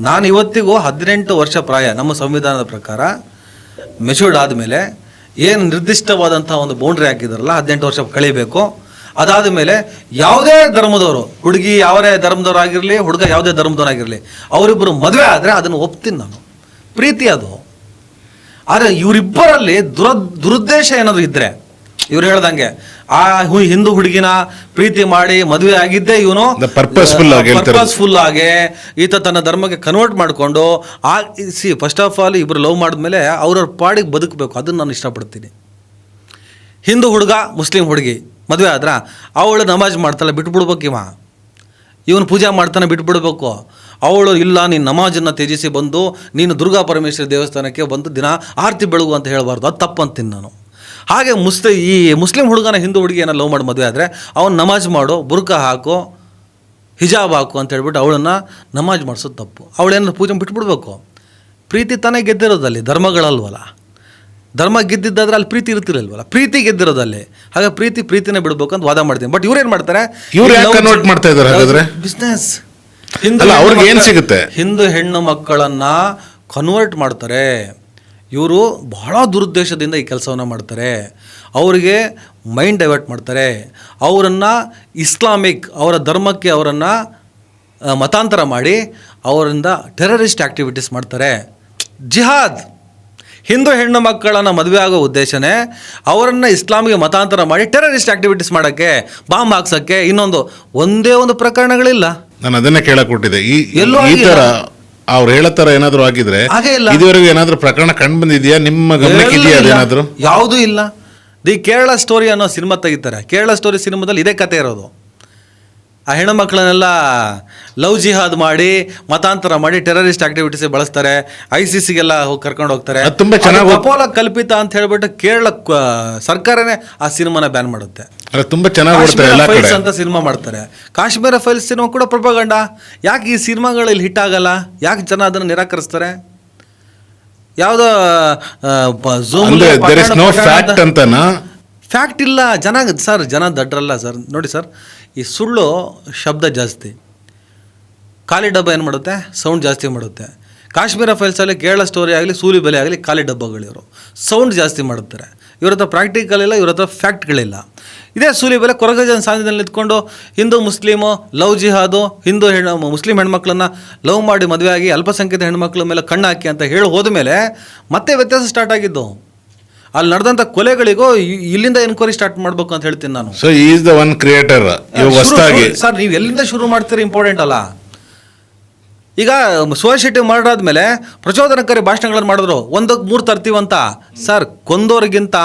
ನಾನು ಇವತ್ತಿಗೂ ಹದಿನೆಂಟು ವರ್ಷ ಪ್ರಾಯ ನಮ್ಮ ಸಂವಿಧಾನದ ಪ್ರಕಾರ ಮೆಚೂರ್ಡ್ ಆದಮೇಲೆ ಏನು ನಿರ್ದಿಷ್ಟವಾದಂಥ ಒಂದು ಬೌಂಡ್ರಿ ಹಾಕಿದಾರಲ್ಲ, ಹದಿನೆಂಟು ವರ್ಷ ಕಳಿಬೇಕು. ಅದಾದ ಮೇಲೆ ಯಾವುದೇ ಧರ್ಮದವರು, ಹುಡುಗಿ ಯಾವೇ ಧರ್ಮದವರಾಗಿರಲಿ ಹುಡುಗ ಯಾವುದೇ ಧರ್ಮದವರಾಗಿರಲಿ ಅವರಿಬ್ಬರು ಮದುವೆ ಆದರೆ ಅದನ್ನು ಒಪ್ತೀನಿ ನಾನು. ಪ್ರೀತಿ ಅದು. ಆದರೆ ಇವರಿಬ್ಬರಲ್ಲಿ ದುರ, ದುರುದ್ದೇಶ ಏನಾದರೂ ಇದ್ರೆ ಇವ್ರು ಹೇಳ್ದಂಗೆ ಆ ಹಿಂದೂ ಹುಡುಗಿನ ಪ್ರೀತಿ ಮಾಡಿ ಮದುವೆ ಆಗಿದ್ದೇ ಇವನು. ಆಗಿ. ಪರ್ಪಸ್ಫುಲ್ ಆಗಿ ಈತ ತನ್ನ ಧರ್ಮಕ್ಕೆ ಕನ್ವರ್ಟ್ ಮಾಡಿಕೊಂಡು ಆ ಸಿ ಫಸ್ಟ್ ಆಫ್ ಆಲ್ ಇಬ್ಬರು ಲವ್ ಮಾಡಿದ್ಮೇಲೆ ಅವ್ರವ್ರ ಪಾಡಿಗೆ ಬದುಕಬೇಕು. ಅದನ್ನು ನಾನು ಇಷ್ಟಪಡ್ತೀನಿ. ಹಿಂದೂ ಹುಡುಗ ಮುಸ್ಲಿಂ ಹುಡುಗಿ ಮದುವೆ ಆದ್ರ? ಅವಳು ನಮಾಜ್ ಮಾಡ್ತಾಳೆ ಬಿಟ್ಬಿಡ್ಬೇಕು ಇವ. ಇವನು ಪೂಜೆ ಮಾಡ್ತಾನೆ ಬಿಟ್ಬಿಡ್ಬೇಕು. ಅವಳು ಇಲ್ಲ ನೀನು ನಮಾಜನ್ನು ತ್ಯಜಿಸಿ ಬಂದು ನೀನು ದುರ್ಗಾ ಪರಮೇಶ್ವರಿ ದೇವಸ್ಥಾನಕ್ಕೆ ಬಂದು ದಿನ ಆರತಿ ಬೆಳಗು ಅಂತ ಹೇಳಬಾರ್ದು. ಅದು ತಪ್ಪಂತೀನಿ ನಾನು. ಹಾಗೆ ಮುಸ್ಲಿ ಈ ಮುಸ್ಲಿಂ ಹುಡುಗನ ಹಿಂದೂ ಹುಡುಗಿಯನ್ನು ಲವ್ ಮಾಡಿ ಮದುವೆ ಆದರೆ ಅವನು ನಮಾಜ್ ಮಾಡು ಬುರ್ಕ ಹಾಕು ಹಿಜಾಬ್ ಹಾಕು ಅಂತ ಹೇಳ್ಬಿಟ್ಟು ಅವಳನ್ನು ನಮಾಜ್ ಮಾಡಿಸೋದು ತಪ್ಪು. ಅವಳೇನಾದ್ರು ಪೂಜೆ ಬಿಟ್ಬಿಡ್ಬೇಕು. ಪ್ರೀತಿ ತಾನೇ ಗೆದ್ದಿರೋದಲ್ಲಿ ಧರ್ಮಗಳಲ್ವಲ್ಲ. ಧರ್ಮ ಗೆದ್ದಿದ್ದಾದ್ರೆ ಅಲ್ಲಿ ಪ್ರೀತಿ ಇರ್ತಿರಲ್ವಲ್ಲ. ಪ್ರೀತಿ ಗೆದ್ದಿರೋದಲ್ಲಿ. ಹಾಗೆ ಪ್ರೀತಿ ಪ್ರೀತಿನೇ ಬಿಡ್ಬೇಕು ಅಂತ ವಾದ ಮಾಡ್ತೀನಿ. ಬಟ್ ಇವ್ರೇನ್ ಮಾಡ್ತಾರೆ? convert ಮಾಡ್ತಾ ಇದ್ದಾರೆ ಹಾಗಾದ್ರೆ? ಬಿಸ್ನೆಸ್ ಅಲ್ಲ, ಅವ್ರಿಗೆ ಏನು ಸಿಗುತ್ತೆ? ಹಿಂದೂ ಹೆಣ್ಣು ಮಕ್ಕಳನ್ನ ಕನ್ವರ್ಟ್ ಮಾಡ್ತಾರೆ. ಇವರು ಬಹಳ ದುರುದ್ದೇಶದಿಂದ ಈ ಕೆಲಸವನ್ನು ಮಾಡ್ತಾರೆ. ಅವರಿಗೆ ಮೈಂಡ್ ಡೈವರ್ಟ್ ಮಾಡ್ತಾರೆ. ಅವರನ್ನು ಇಸ್ಲಾಮಿಕ್ ಅವರ ಧರ್ಮಕ್ಕೆ ಅವರನ್ನು ಮತಾಂತರ ಮಾಡಿ ಅವರಿಂದ ಟೆರರಿಸ್ಟ್ ಆ್ಯಕ್ಟಿವಿಟೀಸ್ ಮಾಡ್ತಾರೆ. ಜಿಹಾದ್! ಹಿಂದೂ ಹೆಣ್ಣು ಮಕ್ಕಳನ್ನು ಮದುವೆ ಆಗೋ ಉದ್ದೇಶನೇ ಅವರನ್ನು ಇಸ್ಲಾಮಿಗೆ ಮತಾಂತರ ಮಾಡಿ ಟೆರರಿಸ್ಟ್ ಆ್ಯಕ್ಟಿವಿಟೀಸ್ ಮಾಡೋಕ್ಕೆ ಬಾಂಬ್ ಹಾಕ್ಸೋಕ್ಕೆ ಇನ್ನೊಂದು ಒಂದೇ ಒಂದು ಪ್ರಕರಣಗಳಿಲ್ಲ. ನಾನು ಅದನ್ನೇ ಕೇಳಕ್ಕೆ ಕೊಟ್ಟಿದ್ದೆ. ಈ ಎಲ್ಲೋ ಈ ಆಗಿಲ್ಲ. ಅವ್ರು ಹೇಳೋ ತರ ಏನಾದ್ರು ಆಗಿದ್ರೆ ಹಾಗೇ ಇಲ್ಲ. ಇದುವರೆಗೂ ಏನಾದ್ರು ಪ್ರಕರಣ ಕಂಡು ಬಂದಿದ್ಯಾ? ನಿಮ್ಮ ಗಮನಕ್ಕೆ ಇದೆಯಾ ಅದೇನಾದ್ರು? ಯಾವುದೂ ಇಲ್ಲ. ದಿ ಕೇರಳ ಸ್ಟೋರಿ ಅನ್ನೋ ಸಿನಿಮಾ ತೆಗಿತಾರೆ. ಕೇರಳ ಸ್ಟೋರಿ ಸಿನಿಮಾದಲ್ಲಿ ಇದೇ ಕತೆ ಇರೋದು. ಆ ಹೆಣ್ಣು ಮಕ್ಕಳನ್ನೆಲ್ಲ ಲವ್ ಜಿಹಾದ್ ಮಾಡಿ ಮತಾಂತರ ಮಾಡಿ ಟೆರರಿಸ್ಟ್ ಆಕ್ಟಿವಿಟೀಸ್ ಬಳಸ್ತಾರೆ. ಐ ಸಿ ಸಿಗೆಲ್ಲ ಹೋಗಿ ಕರ್ಕೊಂಡು ಹೋಗ್ತಾರೆ. ಅದು ತುಂಬಾ ಚೆನ್ನಾಗಿ ಅಪೋಲ ಕಲ್ಪಿತ ಅಂತ ಹೇಳ್ಬಿಟ್ಟು ಕೇರಳ ಸರ್ಕಾರನೇ ಆ ಸಿನಿಮಾನ ಬ್ಯಾನ್ ಮಾಡುತ್ತೆ. ತುಂಬಾ ಚೆನ್ನಾಗಿ ಅಂತ ಸಿನಿಮಾ ಮಾಡ್ತಾರೆ. ಕಾಶ್ಮೀರ ಫೈಲ್ಸ್ ಸಿನಿಮಾ ಕೂಡ ಪ್ರಭಾಗಂಡ ಯಾಕೆ ಈ ಸಿನಿಮಾಗಳು ಇಲ್ಲಿ ಹಿಟ್ ಆಗಲ್ಲ? ಯಾಕೆ ಜನ ಅದನ್ನು ನಿರಾಕರಿಸ್ತಾರೆ? ಯಾವುದೋ ಫ್ಯಾಕ್ಟ್ ಇಲ್ಲ, ಜನ, ಸರ್, ಜನ ದಡ್ರಲ್ಲ ಸರ್. ನೋಡಿ ಸರ್, ಈ ಸುಳ್ಳು ಶಬ್ದ ಜಾಸ್ತಿ. ಖಾಲಿ ಡಬ್ಬ ಏನು ಮಾಡುತ್ತೆ? ಸೌಂಡ್ ಜಾಸ್ತಿ ಮಾಡುತ್ತೆ. ಕಾಶ್ಮೀರ ಫೈಲ್ಸಲ್ಲಿ ಕೇರಳ ಸ್ಟೋರಿ ಆಗಲಿ, ಸೂಲಿ ಬೆಲೆ ಆಗಲಿ ಖಾಲಿ ಡಬ್ಬಗಳಿವರು ಸೌಂಡ್ ಜಾಸ್ತಿ ಮಾಡುತ್ತಾರೆ. ಇವ್ರ ಹತ್ರ ಪ್ರಾಕ್ಟಿಕಲ್ ಇಲ್ಲ, ಇವ್ರ ಹತ್ರ ಫ್ಯಾಕ್ಟ್ಗಳಿಲ್ಲ ಇದೇ ಸೂಲಿ ಬೆಲೆ ಕೊರಗಜನ ಸಾಧ್ಯದಲ್ಲಿ ನಿಂತ್ಕೊಂಡು ಹಿಂದೂ ಮುಸ್ಲಿಮು, ಲವ್ ಜಿಹಾದು, ಹಿಂದೂ ಹೆಣ್ಣು ಮುಸ್ಲಿಂ ಹೆಣ್ಮಕ್ಳನ್ನ ಲವ್ ಮಾಡಿ ಮದುವೆ ಆಗಿ ಅಲ್ಪಸಂಖ್ಯಾತ ಹೆಣ್ಮಕ್ಳ ಮೇಲೆ ಕಣ್ಣು ಹಾಕಿ ಅಂತ ಹೇಳಿ ಹೋದ ಮೇಲೆ ಮತ್ತೆ ವ್ಯತ್ಯಾಸ ಸ್ಟಾರ್ಟ್ ಆಗಿದ್ದು. ಅಲ್ಲಿ ನಡೆದಂಥ ಕೊಲೆಗಳಿಗೂ ಇ- ಇಲ್ಲಿಂದ ಎನ್ಕ್ವೈರಿ ಸ್ಟಾರ್ಟ್ ಮಾಡ್ಬೇಕು ಅಂತ ಹೇಳ್ತೀನಿ ನಾನು. So is the one creator ಇವಾಗ ಹೊಸದಾಗಿ. ಸರ್ ನೀವು ಎಲ್ಲಿಂದ ಶುರು ಮಾಡ್ತೀರಿ ಇಂಪಾರ್ಟೆಂಟ್ ಅಲ್ಲ. ಈಗ ಶೆಟ್ಟಿ ಮರ್ಡರ್ ಆದ್ಮೇಲೆ ಪ್ರಚೋದನಕಾರಿ ಭಾಷಣಗಳನ್ನು ಮಾಡಿದ್ರು. ಒಂದಕ್ಕೆ ಮೂರು ತರ್ತೀವಂತ. ಸರ್ ಕೊಂದೋರಿಗಿಂತ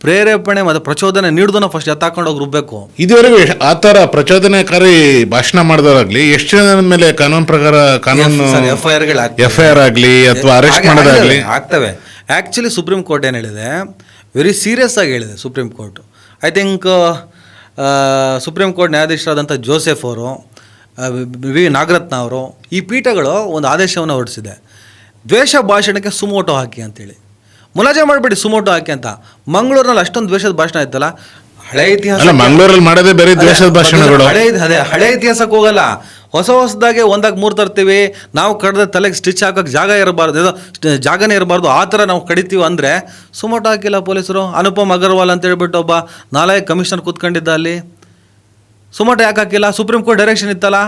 ಪ್ರೇರೇಪಣೆ ಮತ್ತು ಪ್ರಚೋದನೆ ನೀಡ್ದನ ಫಸ್ಟ್ ಎತ್ತಾಕೊಂಡು ಹೋಗಿ ರುಬ್ಬೇಕು. ಇದುವರೆಗೂ ಎಷ್ಟ್- ಆ ಥರ ಪ್ರಚೋದನಕಾರಿ ಭಾಷಣ ಮಾಡಿದವರಾಗ್ಲಿ ಎಷ್ಟು ಜನ ಮೇಲೆ ಕಾನೂನು ಪ್ರಕಾರ ಕಾನೂನು ಎಫ್ ಐ ಆರ್ಗಳು ಎಫ್ ಐ ಆರ್ ಆಗಲಿ ಅಥವಾ ಅರೆಸ್ಟ್ ಮಾಡೋದಾಗಲಿ? ಆಗ್ತವೆ. ಆ್ಯಕ್ಚುಲಿ ಸುಪ್ರೀಂ ಕೋರ್ಟ್ ಏನು ಹೇಳಿದೆ? ವೆರಿ ಸೀರಿಯಸ್ ಆಗಿ ಹೇಳಿದೆ supreme court I think supreme court ನ್ಯಾಯಾಧೀಶರಾದಂಥ Joseph ಅವರು ವಿ ನಾಗರತ್ನ ಅವರು ಈ ಪೀಠಗಳು ಒಂದು ಆದೇಶವನ್ನು ಹೊರಡಿಸಿದೆ. ದ್ವೇಷ ಭಾಷಣಕ್ಕೆ ಸುಮೋಟೋ ಹಾಕಿ ಅಂತೇಳಿ. ಮುಲಾಜೆ ಮಾಡಬೇಡಿ ಸುಮೋಟೋ ಹಾಕಿ ಅಂತ. ಮಂಗಳೂರಿನಲ್ಲಿ ಅಷ್ಟೊಂದು ದ್ವೇಷದ ಭಾಷಣ ಇತ್ತಲ್ಲ? ಹಳೆ ಇತಿಹಾಸ ಮಂಗಳೂರಲ್ಲಿ ಮಾಡೋದೇ ಬೇರೆ ದ್ವೇಷದ ಭಾಷಣಗಳು ಹಳೆ ಅದೇ ಹಳೆ ಇತಿಹಾಸಕ್ಕೆ ಹೋಗಲ್ಲ. ಹೊಸ ಹೊಸದಾಗೆ ಒಂದಾಗ ಮೂರು ತರ್ತೀವಿ. ನಾವು ಕಡ್ದ ತಲೆಗೆ ಸ್ಟಿಚ್ ಹಾಕೋಕ್ಕೆ ಜಾಗ ಇರಬಾರ್ದು. ಏನೋ ಜಾಗನೇ ಇರಬಾರ್ದು. ಆ ಥರ ನಾವು ಕಡಿತೀವಿ ಅಂದರೆ ಸುಮೋಟೋ ಹಾಕಿಲ್ಲ ಪೊಲೀಸರು. ಅನುಪಮ್ ಅಗರ್ವಾಲ್ ಅಂತ ಹೇಳ್ಬಿಟ್ಟು ಒಬ್ಬ ನಾಲ್ಕು ಕಮಿಷನರ್ ಕೂತ್ಕೊಂಡಿದ್ದ ಅಲ್ಲಿ. ಸುಮೋಟೋ ಯಾಕೆ ಹಾಕಿಲ್ಲ? ಸುಪ್ರೀಂ ಕೋರ್ಟ್ ಡೈರೆಕ್ಷನ್ ಇತ್ತಲ್ಲ?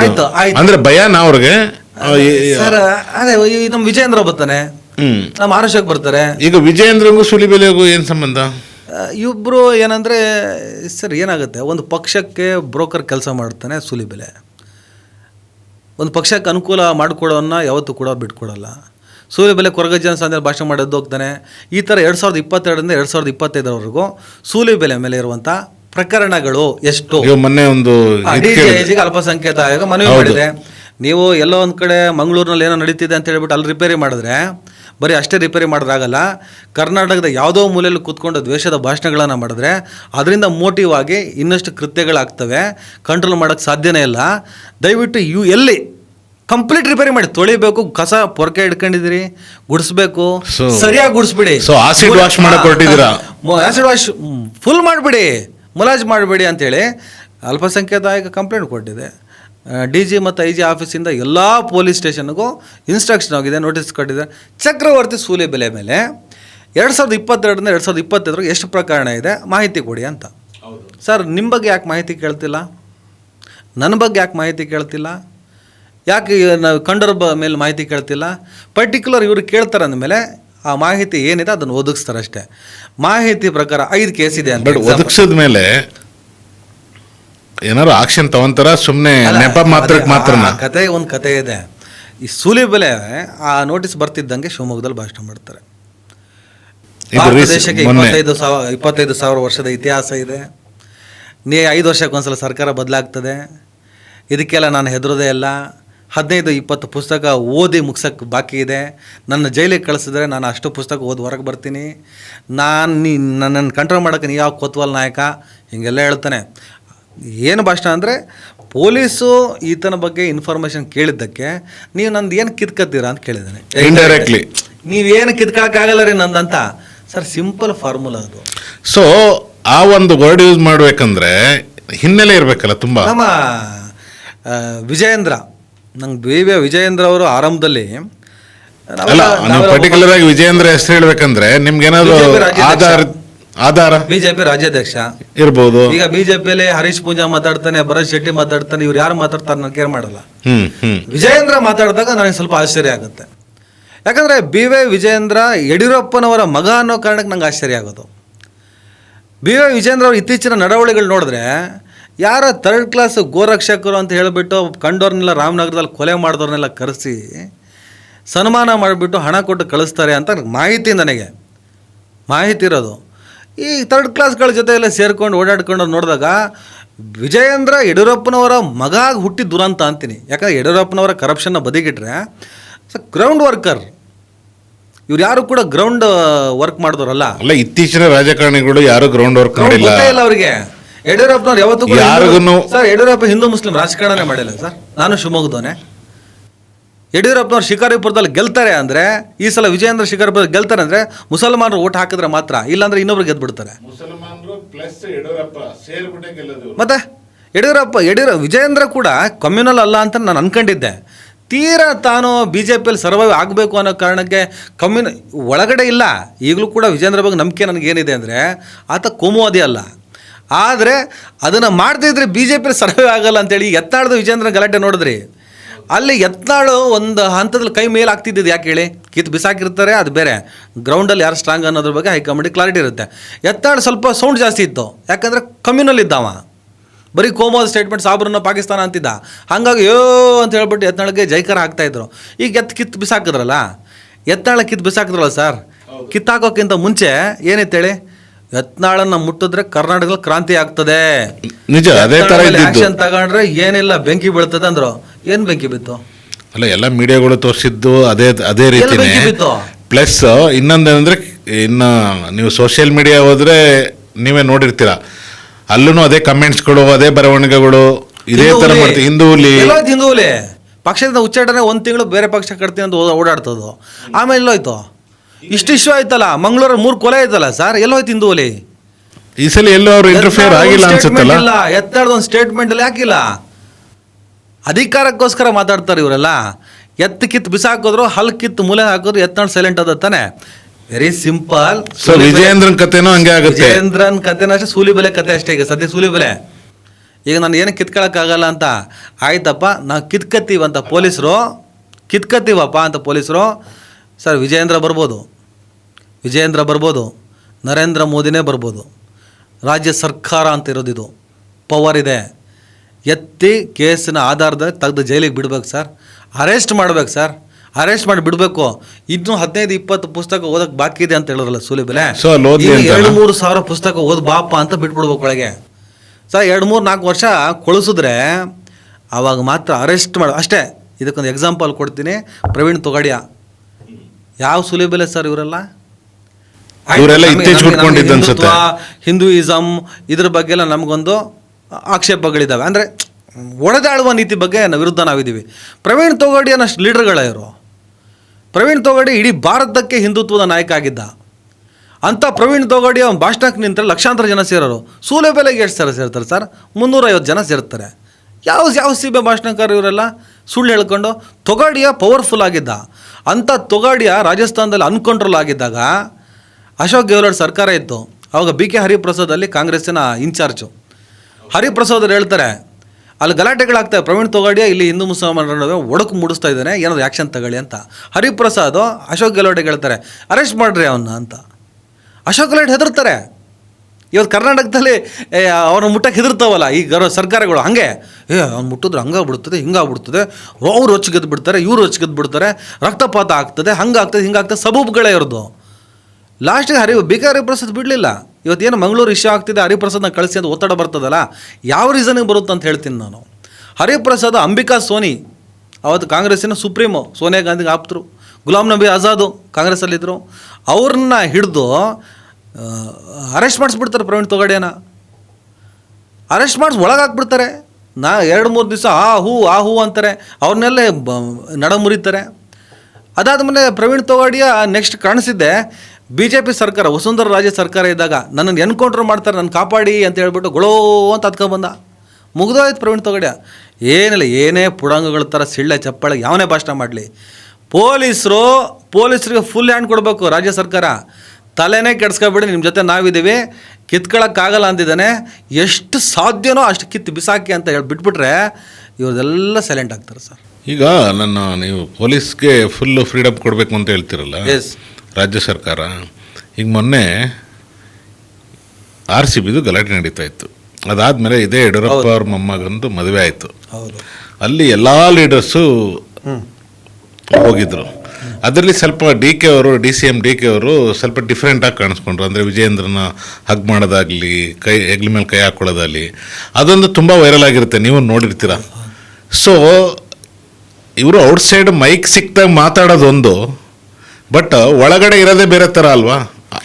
ಆಯ್ತು ಆಯ್ತು. ಅಂದ್ರೆ ಭಯನಾ ಅವ್ರಿಗೆ. ಸರ್ ಅದೇ ನಮ್ಮ ವಿಜೇಂದ್ರ ಬರ್ತಾನೆ. ನಮ್ಮ ಆರುಷಕ್ ಬರ್ತಾರೆ. ಈಗ ವಿಜಯೇಂದ್ರಗೂ ಸುಲಿಬೆಲೆಗೂ ಏನು ಸಂಬಂಧ? ಇಬ್ಬರು ಏನಂದರೆ ಸರ್ ಏನಾಗುತ್ತೆ? ಒಂದು ಪಕ್ಷಕ್ಕೆ ಬ್ರೋಕರ್ ಕೆಲಸ ಮಾಡ್ತಾನೆ ಸುಲಿಬೆಲೆ ಒಂದು ಪಕ್ಷಕ್ಕೆ ಅನುಕೂಲ ಮಾಡಿಕೊಡೋನ್ನ ಯಾವತ್ತೂ ಕೂಡ ಬಿಟ್ಕೊಡಲ್ಲ. ಸೂಲಿಬೆಲೆ ಕೊರಗಜ್ಜನ ಸಂದೇಶ ಭಾಷಣ ಮಾಡೋದು ಹೋಗ್ತಾನೆ. ಈ ಥರ ಎರಡು ಸಾವಿರದ ಇಪ್ಪತ್ತೆರಡರಿಂದ ಎರಡು ಸಾವಿರದ ಇಪ್ಪತ್ತೈದರವರೆಗೂ ಸೂಲಿಬೆಲೆ ಮೇಲೆ ಇರುವಂಥ ಪ್ರಕರಣಗಳು ಎಷ್ಟು. ಮೊನ್ನೆ ಒಂದು ಅಲ್ಪಸಂಖ್ಯಾತ ಆಯೋಗ ಮನವಿ ಮಾಡಿದೆ. ನೀವು ಎಲ್ಲೋ ಒಂದು ಕಡೆ ಮಂಗಳೂರಿನಲ್ಲಿ ಏನೋ ನಡೀತಿದೆ ಅಂತ ಹೇಳ್ಬಿಟ್ಟು ಅಲ್ಲಿ ರಿಪೇರಿ ಮಾಡಿದ್ರೆ ಬರೀ ಅಷ್ಟೇ ರಿಪೇರಿ ಮಾಡಿದ್ರಾಗಲ್ಲ ಕರ್ನಾಟಕದ ಯಾವುದೋ ಮೂಲೆಯಲ್ಲಿ ಕೂತ್ಕೊಂಡು ದ್ವೇಷದ ಭಾಷಣಗಳನ್ನು ಮಾಡಿದ್ರೆ ಅದರಿಂದ ಮೋಟಿವ್ ಆಗಿ ಇನ್ನಷ್ಟು ಕೃತ್ಯಗಳಾಗ್ತವೆ. ಕಂಟ್ರೋಲ್ ಮಾಡೋಕ್ಕೆ ಸಾಧ್ಯನೇ ಇಲ್ಲ. ದಯವಿಟ್ಟು ಯು ಎಲ್ಲಿ ಕಂಪ್ಲೀಟ್ ರಿಪೇರಿ ಮಾಡಿ. ತೊಳಿಬೇಕು ಕಸ ಪೊರಕೆ ಹಿಡ್ಕೊಂಡಿದ್ದೀರಿ ಗುಡಿಸ್ಬೇಕು. ಸರಿಯಾಗಿ ಗುಡಿಸ್ಬಿಡಿ. Acid wash? Acid wash full ಮಾಡಿಬಿಡಿ. ಮುಲಾಜ್ ಮಾಡಬೇಡಿ ಅಂತೇಳಿ ಅಲ್ಪಸಂಖ್ಯಾತ ಈಗ ಕಂಪ್ಲೇಂಟ್ ಕೊಟ್ಟಿದೆ. ಡಿ ಜಿ ಮತ್ತು ಐ ಜಿ ಆಫೀಸಿಂದ ಎಲ್ಲ ಪೊಲೀಸ್ ಸ್ಟೇಷನ್ಗೂ ಇನ್ಸ್ಟ್ರಕ್ಷನ್ ಆಗಿದೆ ನೋಟಿಸ್ ಕೊಟ್ಟಿದೆ. ಚಕ್ರವರ್ತಿ ಸೂಲೆ ಬೆಲೆ ಮೇಲೆ ಎರಡು ಸಾವಿರದ ಇಪ್ಪತ್ತೆರಡರಿಂದ ಎರಡು ಸಾವಿರದ ಇಪ್ಪತ್ತೈದರಿಗೆ ಎಷ್ಟು ಪ್ರಕರಣ ಇದೆ ಮಾಹಿತಿ ಕೊಡಿ ಅಂತ. ಸರ್ ನಿಮ್ಮ ಬಗ್ಗೆ ಯಾಕೆ ಮಾಹಿತಿ ಕೇಳ್ತಿಲ್ಲ? ನನ್ನ ಬಗ್ಗೆ ಯಾಕೆ ಮಾಹಿತಿ ಕೇಳ್ತಿಲ್ಲ? ಯಾಕೆ ನಾವು ಕಂಡರ ಬ ಮೇಲೆ ಮಾಹಿತಿ ಕೇಳ್ತಿಲ್ಲ? ಪರ್ಟಿಕ್ಯುಲರ್ ಇವರು ಕೇಳ್ತಾರೆ ಅಂದಮೇಲೆ ಆ ಮಾಹಿತಿ ಏನಿದೆ ಅದನ್ನು ಒದಗಿಸ್ತಾರೆ ಅಷ್ಟೇ. ಮಾಹಿತಿ ಪ್ರಕಾರ ಐದು ಕೇಸ್ ಇದೆ ಅಂತ ಒದಗಿಸಿದ ಮೇಲೆ ಏನಾದ್ರು ಆಕ್ಷನ್ ತಗೊಂತಾರ ಸುಮ್ಮನೆ ನೆಪ ಮಾತ್ರಕ್ಕೆ ಮಾತ್ರ ಕತೆ ಒಂದು ಕತೆ ಇದೆ. ಈ ಸೂಲಿ ಬೆಲೆ ಆ ನೋಟಿಸ್ ಬರ್ತಿದ್ದಂಗೆ ಶಿವಮೊಗ್ಗದಲ್ಲಿ ಭಾಷಣ ಮಾಡ್ತಾರೆ. ದೇಶಕ್ಕೆ ಇಪ್ಪತ್ತೈದು ಸಾವಿರ ಇಪ್ಪತ್ತೈದು ಸಾವಿರ ವರ್ಷದ ಇತಿಹಾಸ ಇದೆ. ನೀ ಐದು ವರ್ಷಕ್ಕೊಂದ್ಸಲ ಸರ್ಕಾರ ಬದಲಾಗ್ತದೆ. ಇದಕ್ಕೆಲ್ಲ ನಾನು ಹೆದರೋದೇ ಇಲ್ಲ. ಹದಿನೈದು ಇಪ್ಪತ್ತು ಪುಸ್ತಕ ಓದಿ ಮುಗ್ಸಕ್ಕೆ ಬಾಕಿ ಇದೆ. ನನ್ನ ಜೈಲಿಗೆ ಕಳಿಸಿದ್ರೆ ನಾನು ಅಷ್ಟು ಪುಸ್ತಕ ಓದಿ ಹೊರಗೆ ಬರ್ತೀನಿ. ನಾನು ನೀ ನನ್ನನ್ನು ಕಂಟ್ರೋಲ್ ಮಾಡೋಕ್ಕೆ ನೀ ಯಾವ ಕೊತ್ವಲ್ ನಾಯಕ? ಹೀಗೆಲ್ಲ ಹೇಳ್ತಾನೆ. ಏನು ಭಾಷಣ ಅಂದರೆ ಪೊಲೀಸು ಈತನ ಬಗ್ಗೆ ಇನ್ಫಾರ್ಮೇಷನ್ ಕೇಳಿದ್ದಕ್ಕೆ ನೀವು ನಂದು ಏನು ಕಿತ್ಕತ್ತೀರಾ ಅಂತ ಕೇಳಿದ್ದಾನೆ. ಇಂಡೈರೆಕ್ಟ್ಲಿ ನೀವೇನು ಕಿತ್ಕೊಳಕ್ಕಾಗಲ್ಲ ರೀ ನಂದಂತ? ಸರ್ ಸಿಂಪಲ್ ಫಾರ್ಮುಲಾ ಅದು. ಸೊ ಆ ಒಂದು ವರ್ಡ್ ಯೂಸ್ ಮಾಡಬೇಕಂದ್ರೆ ಹಿನ್ನೆಲೆ ಇರಬೇಕಲ್ಲ ತುಂಬ. ನಮ್ಮ ವಿಜಯೇಂದ್ರ ನಂಗೆ ಬಿ ವಿ ವಿಜಯೇಂದ್ರ ಅವರು ಆರಂಭದಲ್ಲಿ ಅಲ್ಲ ನೀವು ಪರ್ಟಿಕ್ಯುಲರ್ ಆಗಿ ವಿಜಯೇಂದ್ರ ಹೆಸರು ಹೇಳ್ಬೇಕಂದ್ರೆ ನಿಮ್ಗೆ ಏನಾದ್ರು ಆಧಾರ ಆಧಾರ? ಬಿಜೆಪಿ ರಾಜ್ಯಾಧ್ಯಕ್ಷ. ಇರ್ಬೋದು. ಈಗ ಬಿಜೆಪಿಯಲ್ಲಿ ಹರೀಶ್ ಪೂಜಾ ಮಾತಾಡ್ತಾನೆ ಭರತ್ ಶೆಟ್ಟಿ ಮಾತಾಡ್ತಾನೆ ಇವ್ರು ಯಾರು ಮಾತಾಡ್ತಾರೆ ನಾನು ಕೇರ್ ಮಾಡಲ್ಲ. ವಿಜಯೇಂದ್ರ ಮಾತಾಡಿದಾಗ ನನಗೆ ಸ್ವಲ್ಪ ಆಶ್ಚರ್ಯ ಆಗುತ್ತೆ. ಯಾಕಂದ್ರೆ ಬಿ ವೈ ವಿಜಯೇಂದ್ರ ಯಡಿಯೂರಪ್ಪನವರ ಮಗ ಅನ್ನೋ ಕಾರಣಕ್ಕೆ ನಂಗೆ ಆಶ್ಚರ್ಯ ಆಗೋದು. ಬಿ ವೈ ವಿಜಯೇಂದ್ರ ಅವ್ರ ಇತ್ತೀಚಿನ ನಡವಳಿಗಳು ನೋಡಿದ್ರೆ ಯಾರ ಥರ್ಡ್ ಕ್ಲಾಸ್ ಗೋರಕ್ಷಕರು ಅಂತ ಹೇಳಿಬಿಟ್ಟು ಕಂಡೋರ್ನೆಲ್ಲ ರಾಮನಗರದಲ್ಲಿ ಕೊಲೆ ಮಾಡಿದವ್ರನ್ನೆಲ್ಲ ಕರೆಸಿ ಸನ್ಮಾನ ಮಾಡಿಬಿಟ್ಟು ಹಣ ಕೊಟ್ಟು ಕಳಿಸ್ತಾರೆ ಅಂತ ಮಾಹಿತಿ ನನಗೆ. ಮಾಹಿತಿ ಇರೋದು. ಈ ಥರ್ಡ್ ಕ್ಲಾಸ್ಗಳ ಜೊತೆ ಎಲ್ಲ ಸೇರ್ಕೊಂಡು ಓಡಾಡ್ಕೊಂಡು ನೋಡಿದಾಗ ವಿಜಯೇಂದ್ರ ಯಡಿಯೂರಪ್ಪನವರ ಮಗ ಹುಟ್ಟಿ ದುರಂತ ಅಂತೀನಿ. ಯಾಕಂದ್ರೆ ಯಡಿಯೂರಪ್ಪನವರ ಕರಪ್ಷನ್ನ ಬದಿಗಿಟ್ರೆ ಗ್ರೌಂಡ್ ವರ್ಕರ್ ಇವ್ರು ಯಾರು ಕೂಡ ಗ್ರೌಂಡ್ ವರ್ಕ್ ಮಾಡಿದವರಲ್ಲ. ಅಲ್ಲ ಇತ್ತೀಚಿನ ರಾಜಕಾರಣಿಗಳು ಯಾರು ಗ್ರೌಂಡ್ ವರ್ಕ್ ಮಾಡಿಲ್ಲ. ಗೊತ್ತೇ ಇಲ್ಲ ಅವರಿಗೆ. ಯಡಿಯೂರಪ್ಪನವ್ರು ಯಾವತ್ತೂ ಕೂಡ ಯಾರಿಗೂನು- ಸರ್ ಯಡಿಯೂರಪ್ಪ ಹಿಂದೂ ಮುಸ್ಲಿಂ ರಾಜಕಾರಣನೇ ಮಾಡಿಲ್ಲ. ಸರ್ ನಾನು ಶಿವಮೊಗ್ಗದವನೇ. ಯಡಿಯೂರಪ್ಪನವ್ರು ಶಿಕಾರಿಪುರದಲ್ಲಿ ಗೆಲ್ತಾರೆ ಅಂದರೆ ಈ ಸಲ ವಿಜಯೇಂದ್ರ ಶಿಕಾರಿಪುರದಲ್ಲಿ ಗೆಲ್ತಾರೆ ಅಂದರೆ ಮುಸಲ್ಮಾನರು ಓಟ್ ಹಾಕಿದ್ರೆ ಮಾತ್ರ ಇಲ್ಲಾಂದ್ರೆ ಇನ್ನೊಬ್ರು ಗೆದ್ಬಿಡ್ತಾರೆ. ಮತ್ತೆ ಯಡಿಯೂರಪ್ಪ ಯಡಿಯೂರ ವಿಜಯೇಂದ್ರ ಕೂಡ ಕಮ್ಯುನಲ್ ಅಲ್ಲ ಅಂತ ನಾನು ಅನ್ಕೊಂಡಿದ್ದೆ. ತೀರಾ ತಾನು ಬಿ ಜೆ ಪಿಯಲ್ಲಿ ಸರ್ವೈವ್ ಆಗಬೇಕು ಅನ್ನೋ ಕಾರಣಕ್ಕೆ ಕಮ್ಯುನ ಒಳಗಡೆ ಇಲ್ಲ. ಈಗಲೂ ಕೂಡ ವಿಜೇಂದ್ರ ಬಗ್ಗೆ ನಂಬಿಕೆ ನನಗೇನಿದೆ ಅಂದರೆ ಆತ ಕೋಮುವಾದಿ ಅಲ್ಲ. ಆದರೆ ಅದನ್ನು ಮಾಡ್ತಿದ್ರೆ ಬಿ ಜೆ ಪಿಯಲ್ಲಿ ಸರ್ವೈವ್ ಆಗಲ್ಲ ಅಂತೇಳಿ ಎತ್ತಾಡ್ದು ವಿಜೇಂದ್ರ ಗಲಾಟೆ ನೋಡಿದ್ರಿ. ಅಲ್ಲಿ ಎತ್ನಾಳು ಒಂದು ಹಂತದಲ್ಲಿ ಕೈ ಮೇಲೆ ಆಗ್ತಿದ್ದಿದ್ದು ಯಾಕೆ ಹೇಳಿ? ಕಿತ್ತು ಬಿಸಾಕಿರ್ತಾರೆ ಅದು ಬೇರೆ. ಗ್ರೌಂಡಲ್ಲಿ ಯಾರು ಸ್ಟ್ರಾಂಗ್ ಅನ್ನೋದ್ರ ಬಗ್ಗೆ ಹೈಕಮಾಂಡಿಗೆ ಕ್ಲಾರಿಟಿ ಇರುತ್ತೆ. ಎತ್ತಾಳು ಸ್ವಲ್ಪ ಸೌಂಡ್ ಜಾಸ್ತಿ ಇತ್ತು. ಯಾಕಂದರೆ ಕಮ್ಯುನಲ್ ಇದ್ದಾವ. ಬರೀ ಕೋಮೋದ ಸ್ಟೇಟ್ಮೆಂಟ್ ಸಾಬ್ರನ್ನ ಪಾಕಿಸ್ತಾನ ಅಂತಿದ್ದ. ಹಾಗಾಗಿ ಯೋ ಅಂತ ಹೇಳ್ಬಿಟ್ಟು ಎತ್ನಾಳಿಗೆ ಜೈಕಾರ ಹಾಕ್ತಾಯಿದ್ರು ಈಗ ಎತ್ತು ಕಿತ್ತು ಬಿಸಾಕಿದ್ರಲ್ಲ? ಎತ್ತಾಳ ಕಿತ್ತು ಬಿಸಾಕಿದ್ರಲ್ಲ ಸರ್ ಕಿತ್ತಾಕೋಕ್ಕಿಂತ ಮುಂಚೆ ಏನಿತ್ತೇಳಿ ಎತ್ನಾಳನ್ನ ಮುಟ್ಟಿದ್ರೆ ಕರ್ನಾಟಕದಲ್ಲಿ ಕ್ರಾಂತಿ ಆಗ್ತದೆ. ನಿಜ ಅದೇ ತರ ತಗೊಂಡ್ರೆ ಏನಿಲ್ಲ ಬೆಂಕಿ ಬೀಳ್ತದೆ ಅಂದ್ರು. ಏನ್ ಬೆಂಕಿ ಬಿತ್ತು? ಅಲ್ಲ ಎಲ್ಲ ಮೀಡಿಯಾಗಳು ತೋರಿಸಿದ್ದು ಅದೇ ಅದೇ ರೀತಿ ರೀತಿನೇ. ಬೆಂಕಿ ಬಿತ್ತು? ಪ್ಲಸ್ ಇನ್ನೊಂದೇನಂದ್ರೆ ಇನ್ನ ನೀವು ಸೋಷಿಯಲ್ ಮೀಡಿಯಾ ಹೋದ್ರೆ ನೀವೇ ನೋಡಿರ್ತೀರ. ಅಲ್ಲೂ ಅದೇ ಕಮೆಂಟ್ಸ್ಗಳು ಅದೇ ಬರವಣಿಗೆಗಳು ಇದೇ ತರ. ಮಾಡ್ತೀವಿ. ಹಿಂದೂ ಹಿಂದೂಲಿ. ಎಲ್ಲೋಯ್ತು ಹಿಂದೂ ಪಕ್ಷದಿಂದ ಉಚ್ಚಾಟನೆ ಒಂದು ತಿಂಗಳು ಬೇರೆ ಪಕ್ಷ ಕಟ್ತೀನಿ ಅಂತ ಓ- ಓಡಾಡ್ತದು ಆಮೇಲೆ ಎಲ್ಲೋಯ್ತು? ಇಷ್ಟು ಇಶ್ಯೂ ಆಯ್ತಲ್ಲ ಮಂಗಳೂರು ಮೂರು ಕೊಲೆ ಆಯ್ತಲ್ಲ ಸರ್ ಎಲ್ಲೋಯ್ತು ಹಿಂದೂಲಿ? ಈ ಸಲ ಎಲ್ಲೋ ಅವ್ರು ಇಂಟರ್ಫಿಯರ್ ಆಗಿಲ್ಲ ಅನ್ಸುತ್ತಲ್ಲ? ಅಲ್ಲ ಎತ್ತಾಡ್ದ ಒಂದು ಸ್ಟೇಟ್ಮೆಂಟ್ ಅಲ್ಲಿ ಯಾಕಿಲ್ಲ ಅಧಿಕಾರಕ್ಕೋಸ್ಕರ ಮಾತಾಡ್ತಾರೆ ಇವರೆಲ್ಲ. ಎತ್ತು ಕಿತ್ತು ಬಿಸಾಕಿದ್ರು ಹಲ್ ಕಿತ್ತು ಮೂಲೆ ಹಾಕಿದ್ರು ಎತ್ತಾಡ್ ಸೈಲೆಂಟ್ ಅದ ತಾನೆ. ವೆರಿ ಸಿಂಪಲ್ ಸೊ ವಿಜಯೇಂದ್ರನ್ ಕಥೆನೂ ಹಂಗೆ ಆಗುತ್ತೆ. ವಿಜಯೇಂದ್ರನ್ ಕಥೆನೂ ಅಷ್ಟೇ ಸೂಲಿಬೆಲೆ ಕತೆ ಅಷ್ಟೇ ಈಗ ಸದ್ಯ ಸೂಲಿಬೆಲೆ ಈಗ ನಾನು ಏನು ಕಿತ್ಕೊಳಕ್ಕಾಗಲ್ಲ ಅಂತ ಆಯ್ತಪ್ಪ ನಾವು ಕಿತ್ಕತ್ತೀವಂತ ಪೊಲೀಸರು. ಕಿತ್ಕತ್ತೀವಪ್ಪ ಅಂತ ಪೊಲೀಸರು. ಸರ್ ವಿಜಯೇಂದ್ರ ಬರ್ಬೋದು. ವಿಜಯೇಂದ್ರ ಬರ್ಬೋದು. ನರೇಂದ್ರ ಮೋದಿನೇ ಬರ್ಬೋದು. ರಾಜ್ಯ ಸರ್ಕಾರ ಅಂತ ಇರೋದಿದು. ಪವರ್ ಇದೆ. ಎತ್ತಿ ಕೇಸಿನ ಆಧಾರದಲ್ಲಿ ತೆಗೆದು ಜೈಲಿಗೆ ಬಿಡ್ಬೇಕು ಸರ್. ಅರೆಸ್ಟ್ ಮಾಡ್ಬೇಕು ಸರ್. ಅರೆಸ್ಟ್ ಮಾಡಿ ಬಿಡಬೇಕು. ಇನ್ನೂ ಹದಿನೈದು ಇಪ್ಪತ್ತು ಪುಸ್ತಕ ಓದಕ್ಕೆ ಬಾಕಿ ಇದೆ ಅಂತ ಹೇಳಿದ್ರಲ್ಲ ಸೂಲಿ ಬೆಲೆ. ಅಲ್ಲಿ ಓದ್ಲಿ ಈಗ ಅಂತನಾ? ಎರಡು ಮೂರು ಸಾವಿರ ಪುಸ್ತಕ ಓದ್ ಬಾಪ ಅಂತ ಬಿಟ್ಬಿಡ್ಬೇಕು ಒಳಗೆ. ಸರ್ ಎರಡು ಮೂರು ನಾಲ್ಕು ವರ್ಷ ಕೊಳಿಸಿದ್ರೆ ಆವಾಗ ಮಾತ್ರ ಅರೆಸ್ಟ್ ಮಾಡ. ಅಷ್ಟೇ ಇದಕ್ಕೊಂದು ಎಕ್ಸಾಂಪಲ್ ಕೊಡ್ತೀನಿ. ಪ್ರವೀಣ್ ತೊಗಡಿಯ. ಯಾವ ಸುಲಿಬೆಲೆ ಸರ್ ಇವರೆಲ್ಲ? ಹಿಂದೂಯಿಸಮ್ ಇದ್ರ ಬಗ್ಗೆ ಎಲ್ಲ ನಮಗೊಂದು ಆಕ್ಷೇಪಗಳಿದ್ದಾವೆ. ಅಂದರೆ ಒಡೆದಾಳುವ ನೀತಿ ಬಗ್ಗೆ ವಿರುದ್ಧ ನಾವಿದ್ದೀವಿ. ಪ್ರವೀಣ್ ಅನ್ನಷ್ಟು ಲೀಡರ್ಗಳೇ ಇವರು. ಪ್ರವೀಣ್ ತೊಗಾಡಿ ಇಡೀ ಭಾರತಕ್ಕೆ ಹಿಂದುತ್ವದ ನಾಯಕ ಆಗಿದ್ದ. ಅಂಥ ಪ್ರವೀಣ್ ತೊಗಾಡಿ ಅವನ ಭಾಷಣಕ್ಕೆ ನಿಂತರೆ ಲಕ್ಷಾಂತರ ಜನ ಸೇರೋರು. ಸೂಲೆ ಬೆಲೆಗೆ ಎಷ್ಟು ಸಲ ಸೇರ್ತಾರೆ ಸರ್? ಮುನ್ನೂರೈವತ್ತು ಜನ ಸೇರ್ತಾರೆ. ಯಾವ ಯಾವ ಸೀಬೆ ಭಾಷಣಕಾರ ಇವರೆಲ್ಲ? ಸುಳ್ಳು ಹೇಳ್ಕೊಂಡು ತೊಗಾಡಿಯ ಪವರ್ಫುಲ್ ಆಗಿದ್ದ. ಅಂಥ ತೊಗಾಡಿಯ ರಾಜಸ್ಥಾನದಲ್ಲಿ ಅನ್ಕಂಟ್ರೋಲ್ ಆಗಿದ್ದಾಗ ಅಶೋಕ್ ಗೆಹ್ಲೋಟ್ ಸರ್ಕಾರ ಇತ್ತು. ಆವಾಗ ಬಿ ಕೆ ಹರಿಪ್ರಸಾದ್ ಅಲ್ಲಿ ಕಾಂಗ್ರೆಸ್ಸಿನ ಇನ್ಚಾರ್ಜು. ಹರಿಪ್ರಸಾದ್ ಅವ್ರು ಹೇಳ್ತಾರೆ, ಅಲ್ಲಿ ಗಲಾಟೆಗಳಾಗ್ತವೆ. ಪ್ರವೀಣ್ ತೊಗಾಡಿಯಾ ಇಲ್ಲಿ ಹಿಂದೂ ಮುಸಲ್ಮಾನರ ಒಡಕು ಮೂಡಿಸ್ತಾ ಇದ್ದಾನೆ, ಏನಾದ್ರು ಆ್ಯಕ್ಷನ್ ತಗೊಳ್ಳಿ ಅಂತ. ಹರಿಪ್ರಸಾದ್, ಅಶೋಕ್ ಗೆಹ್ಲೋಟಿಗೆ ಹೇಳ್ತಾರೆ ಅರೆಸ್ಟ್ ಮಾಡ್ರಿ ಅವನ್ನ ಅಂತ. ಅಶೋಕ್ ಗೆಹ್ಲೋಟ್ ಹೆದರ್ತಾರೆ. ಇವತ್ತು ಕರ್ನಾಟಕದಲ್ಲಿ ಅವ್ರನ್ನ ಮುಟ್ಟಕ್ಕೆ ಹೆದರ್ತಾವಲ್ಲ ಈ ಗರ, ಸರ್ಕಾರಗಳು. ಹಾಗೆ, ಏ, ಅವ್ನು ಮುಟ್ಟಿದ್ರೆ ಹಂಗಾಗ್ಬಿಡ್ತದೆ ಹಿಂಗಾಗ್ಬಿಡ್ತದೆ ಅವ್ರು ಹೊಚ್ಚಿಗೆದ್ದು ಬಿಡ್ತಾರೆ, ಇವ್ರು ಹೊಚ್ಚಿಗೆದ್ದು ಬಿಡ್ತಾರೆ. ರಕ್ತಪಾತ ಆಗ್ತದೆ ಹಂಗಾಗ್ತದೆ ಹಿಂಗಾಗ್ತದೆ ಸಬೂಬ್ಗಳೇ ಇರೋದು. ಲಾಸ್ಟಿಗೆ ಹರಿ ಬೇಕಾದ್ರೆ ಪ್ರಸಾದ್ ಬಿಡಲಿಲ್ಲ. ಇವತ್ತೇನು ಮಂಗಳೂರು ಇಶ್ಯೂ ಆಗ್ತಿದೆ, ಹರಿಪ್ರಸಾದ್ನ ಕಳಿಸಿ ಅಂತ ಒತ್ತಡ ಬರ್ತದಲ್ಲ, ಯಾವ ರೀಸನಿಗೆ ಬರುತ್ತೆ ಅಂತ ಹೇಳ್ತೀನಿ ನಾನು. ಹರಿಪ್ರಸಾದ್, ಅಂಬಿಕಾ, ಸೋನಿ, ಅವತ್ತು ಕಾಂಗ್ರೆಸ್ಸಿನ ಸುಪ್ರೀಮು, ಸೋನಿಯಾ ಗಾಂಧಿಗೆ ಆಪ್ತರು, ಗುಲಾಮ್ ನಬಿ ಆಜಾದು ಕಾಂಗ್ರೆಸ್ಸಲ್ಲಿದ್ದರು ಅವ್ರನ್ನ ಹಿಡಿದು ಅರೆಸ್ಟ್ ಮಾಡಿಸ್ಬಿಡ್ತಾರೆ ಪ್ರವೀಣ್ ತೊಗಾಡಿಯನ ಅರೆಸ್ಟ್ ಮಾಡಿಸಿ ಒಳಗೆ ಹಾಕ್ಬಿಡ್ತಾರೆ ನಾ ಎರಡು ಮೂರು ದಿವಸ ಆ ಹೂ ಆ ಹೂ ಅಂತಾರೆ, ಅವ್ರನ್ನೆಲ್ಲ ಬ ನಡ ಮುರಿತಾರೆ ಅದಾದಮೇಲೆ ಪ್ರವೀಣ್ ತೊಗಾಡಿಯ ನೆಕ್ಸ್ಟ್ ಕಾಣಿಸಿದ್ದೆ ಬಿ ಜೆ ಪಿ ಸರ್ಕಾರ ವಸುಂಧರ ರಾಜ್ಯ ಸರ್ಕಾರ ಇದ್ದಾಗ ನನ್ನನ್ನು ಎನ್ಕೌಂಟ್ರ್ ಮಾಡ್ತಾರೆ ನನ್ನ ಕಾಪಾಡಿ ಅಂತ ಹೇಳ್ಬಿಟ್ಟು ಗೊಳೋ ಅಂತ ಹತ್ಕೊಂಡ್ಬಂದ ಮುಗ್ದೋಯ್ತು ಪ್ರವೀಣ್ ತೊಗಡೆ ಏನಿಲ್ಲ ಏನೇ ಪುಡಂಗಗಳ ಥರ ಸಿಳ್ಳೆ ಚಪ್ಪಾಳೆ ಯಾವನೇ ಭಾಷಣ ಮಾಡಲಿ. ಪೊಲೀಸರು ಪೊಲೀಸರಿಗೆ ಫುಲ್ ಹ್ಯಾಂಡ್ ಕೊಡಬೇಕು ರಾಜ್ಯ ಸರ್ಕಾರ. ತಲೆನೇ ಕೆಡ್ಸ್ಕೊಬಿಡಿ ನಿಮ್ಮ ಜೊತೆ ನಾವಿದ್ದೀವಿ. ಕಿತ್ಕೊಳ್ಳೋಕ್ಕಾಗಲ್ಲ ಅಂದಿದ್ದಾನೆ. ಎಷ್ಟು ಸಾಧ್ಯನೋ ಅಷ್ಟು ಕಿತ್ತು ಬಿಸಾಕಿ ಅಂತ ಹೇಳಿ ಬಿಟ್ಬಿಟ್ರೆ ಇವರೆಲ್ಲ ಸೈಲೆಂಟ್ ಆಗ್ತಾರೆ ಸರ್. ಈಗ ನನ್ನ ನೀವು ಪೊಲೀಸ್ಗೆ ಫುಲ್ ಫ್ರೀಡಮ್ ಕೊಡಬೇಕು ಅಂತ ಹೇಳ್ತಿರಲ್ಲ. Yes. ರಾಜ್ಯ ಸರ್ಕಾರ ಈಗ ಮೊನ್ನೆ ಆರ್ ಸಿ ಬಿದು ಗಲಾಟೆ ನಡೀತಾ ಇತ್ತು. ಅದಾದಮೇಲೆ ಇದೇ ಯಡಿಯೂರಪ್ಪ ಅವ್ರ ಮೊಮ್ಮಗಂದು ಮದುವೆ ಆಯಿತು. ಅಲ್ಲಿ ಎಲ್ಲ ಲೀಡರ್ಸು ಹೋಗಿದ್ರು. ಅದರಲ್ಲಿ ಸ್ವಲ್ಪ ಡಿ ಕೆ ಅವರು D C M D K ಅವರು ಸ್ವಲ್ಪ ಡಿಫ್ರೆಂಟಾಗಿ ಕಾಣಿಸ್ಕೊಂಡ್ರು. ಅಂದರೆ ವಿಜಯೇಂದ್ರನ ಹಗ್ ಮಾಡೋದಾಗಲಿ ಕೈ ಹೆಗ್ಲ ಮೇಲೆ ಕೈ ಹಾಕೊಳ್ಳೋದಾಗಲಿ ಅದೊಂದು ತುಂಬ ವೈರಲ್ ಆಗಿರುತ್ತೆ. ನೀವು ನೋಡಿರ್ತೀರ. ಸೊ ಇವರು ಔಟ್ಸೈಡ್ ಮೈಕ್ ಸಿಕ್ದಾಗ ಮಾತಾಡೋದೊಂದು ಬಟ್ ಒಳಗಡೆ ಇರೋದೇ ಬೇರೆ ಥರ ಅಲ್ವಾ?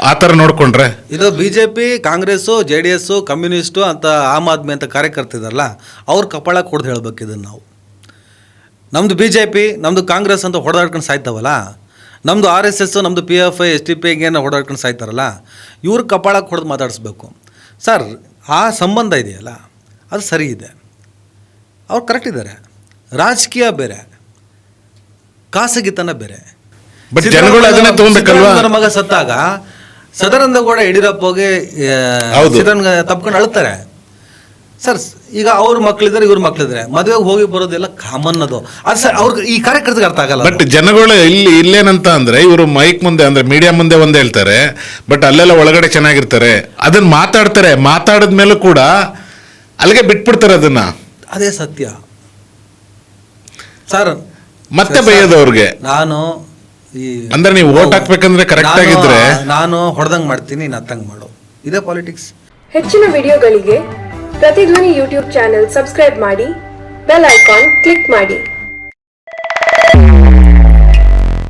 ಆ ಥರ ನೋಡಿಕೊಂಡ್ರೆ? ಇದು B J P J D S, communist ಅಂತ ಆಮ್ ಆದ್ಮಿ ಅಂತ ಕಾರ್ಯಕರ್ತಿದಾರಲ್ಲ, ಅವ್ರ ಕಪಾಳ ಕೊಡ್ದು ಹೇಳ್ಬೇಕು ಇದನ್ನು ನಾವು. ನಮ್ದು ಬಿ ಜೆ ಪಿ ನಮ್ಮದು ಕಾಂಗ್ರೆಸ್ ಅಂತ ಹೊಡೆದಾಡ್ಕೊಂಡು ಸಾಯ್ತಾವಲ್ಲ, ನಮ್ದು ಆರ್ ಎಸ್ ಎಸ್ಸು ನಮ್ಮದು P F I, S T P ಏನು ಹೊಡೆದಾಡ್ಕೊಂಡು ಸಾಯ್ತಾರಲ್ಲ, ಇವ್ರ ಕಪಾಳಕ್ಕೆ ಕೊಡ್ದು ಮಾತಾಡಿಸ್ಬೇಕು. ಸರ್, ಆ ಸಂಬಂಧ ಇದೆಯಲ್ಲ, ಅದು ಸರಿ ಇದೆ. ಅವ್ರು ಕರೆಕ್ಟ್ ಇದ್ದಾರೆ ರಾಜಕೀಯ ಬೇರೆ. ಖಾಸಗಿತನ ಬೇರೆ. But ಜನಗಳು ಅದನ್ನೇ ತಗೊಂಡ್ಬೇಕಲ್ವಾ ನನ್ನ ಮಗ ಸತ್ತಾಗ ಸದಾನಂದ ಗೌಡ ಯಡಿಯೂರಪ್ಪ ಹೋಗಿ ಹೌದು. ತಪ್ಕೊಂಡು ಅಳ್ತಾರೆ ಸರ್ ಈಗ ಅವ್ರ ಮಕ್ಳಿದ್ದಾರೆ ಇವ್ರ ಮಕ್ಳಿದ್ರೆ ಮದುವೆಗೆ ಹೋಗಿ ಬರೋದೆಲ್ಲ ಕಾಮನ್ ಅದು. ಅದು ಸರ್ ಅವ್ರಿಗೆ ಈ ಕಾರ್ಯಕರ್ತರಿಗೆ ಅರ್ಥ ಆಗಲ್ಲ ಬಟ್ ಜನಗಳು ಇಲ್ಲಿ ಇಲ್ಲೇನಂತ ಅಂದ್ರೆ ಇವರು ಮೈಕ್ ಮುಂದೆ ಅಂದ್ರೆ ಮೀಡಿಯಾ ಮುಂದೆ ಒಂದೇ ಹೇಳ್ತಾರೆ ಬಟ್ ಅಲ್ಲೆಲ್ಲ ಒಳಗಡೆ ಚೆನ್ನಾಗಿರ್ತಾರೆ. ಅದನ್ನ ಮಾತಾಡ್ತಾರೆ. ಮಾತಾಡಿದ ಮೇಲೂ ಕೂಡ ಅಲ್ಲಿಗೆ ಬಿಟ್ಬಿಡ್ತಾರೆ ಅದನ್ನ. ಅದೇ ಸತ್ಯ. ಸರ್ ಮತ್ತೆ ಬೈಯೋದು ಅವ್ರಿಗೆ. ನಾನು ಈ ಅಂದ್ರೆ ನೀವು ವೋಟ್ ಹಾಕ್ಬೇಕಂದ್ರೆ ಕರೆಕ್ಟ್ ನಾನು- ಆಗಿದ್ರೆ- ನಾನು ಹೊಡೆದಂಗ್ ಮಾಡ್ತೀನಿ ನತ್ತಂಗ್ ಮಾಡು. ಇದೇ ಪಾಲಿಟಿಕ್ಸ್ ಹೆಚ್ಚಿನ ವಿಡಿಯೋಗಳಿಗೆ ಪ್ರತಿಧ್ವನಿ ಯೂಟ್ಯೂಬ್ ಚಾನೆಲ್ ಸಬ್ಸ್ಕ್ರೈಬ್ ಮಾಡಿ ಬೆಲ್ ಐಕಾನ್ ಕ್ಲಿಕ್ ಮಾಡಿ.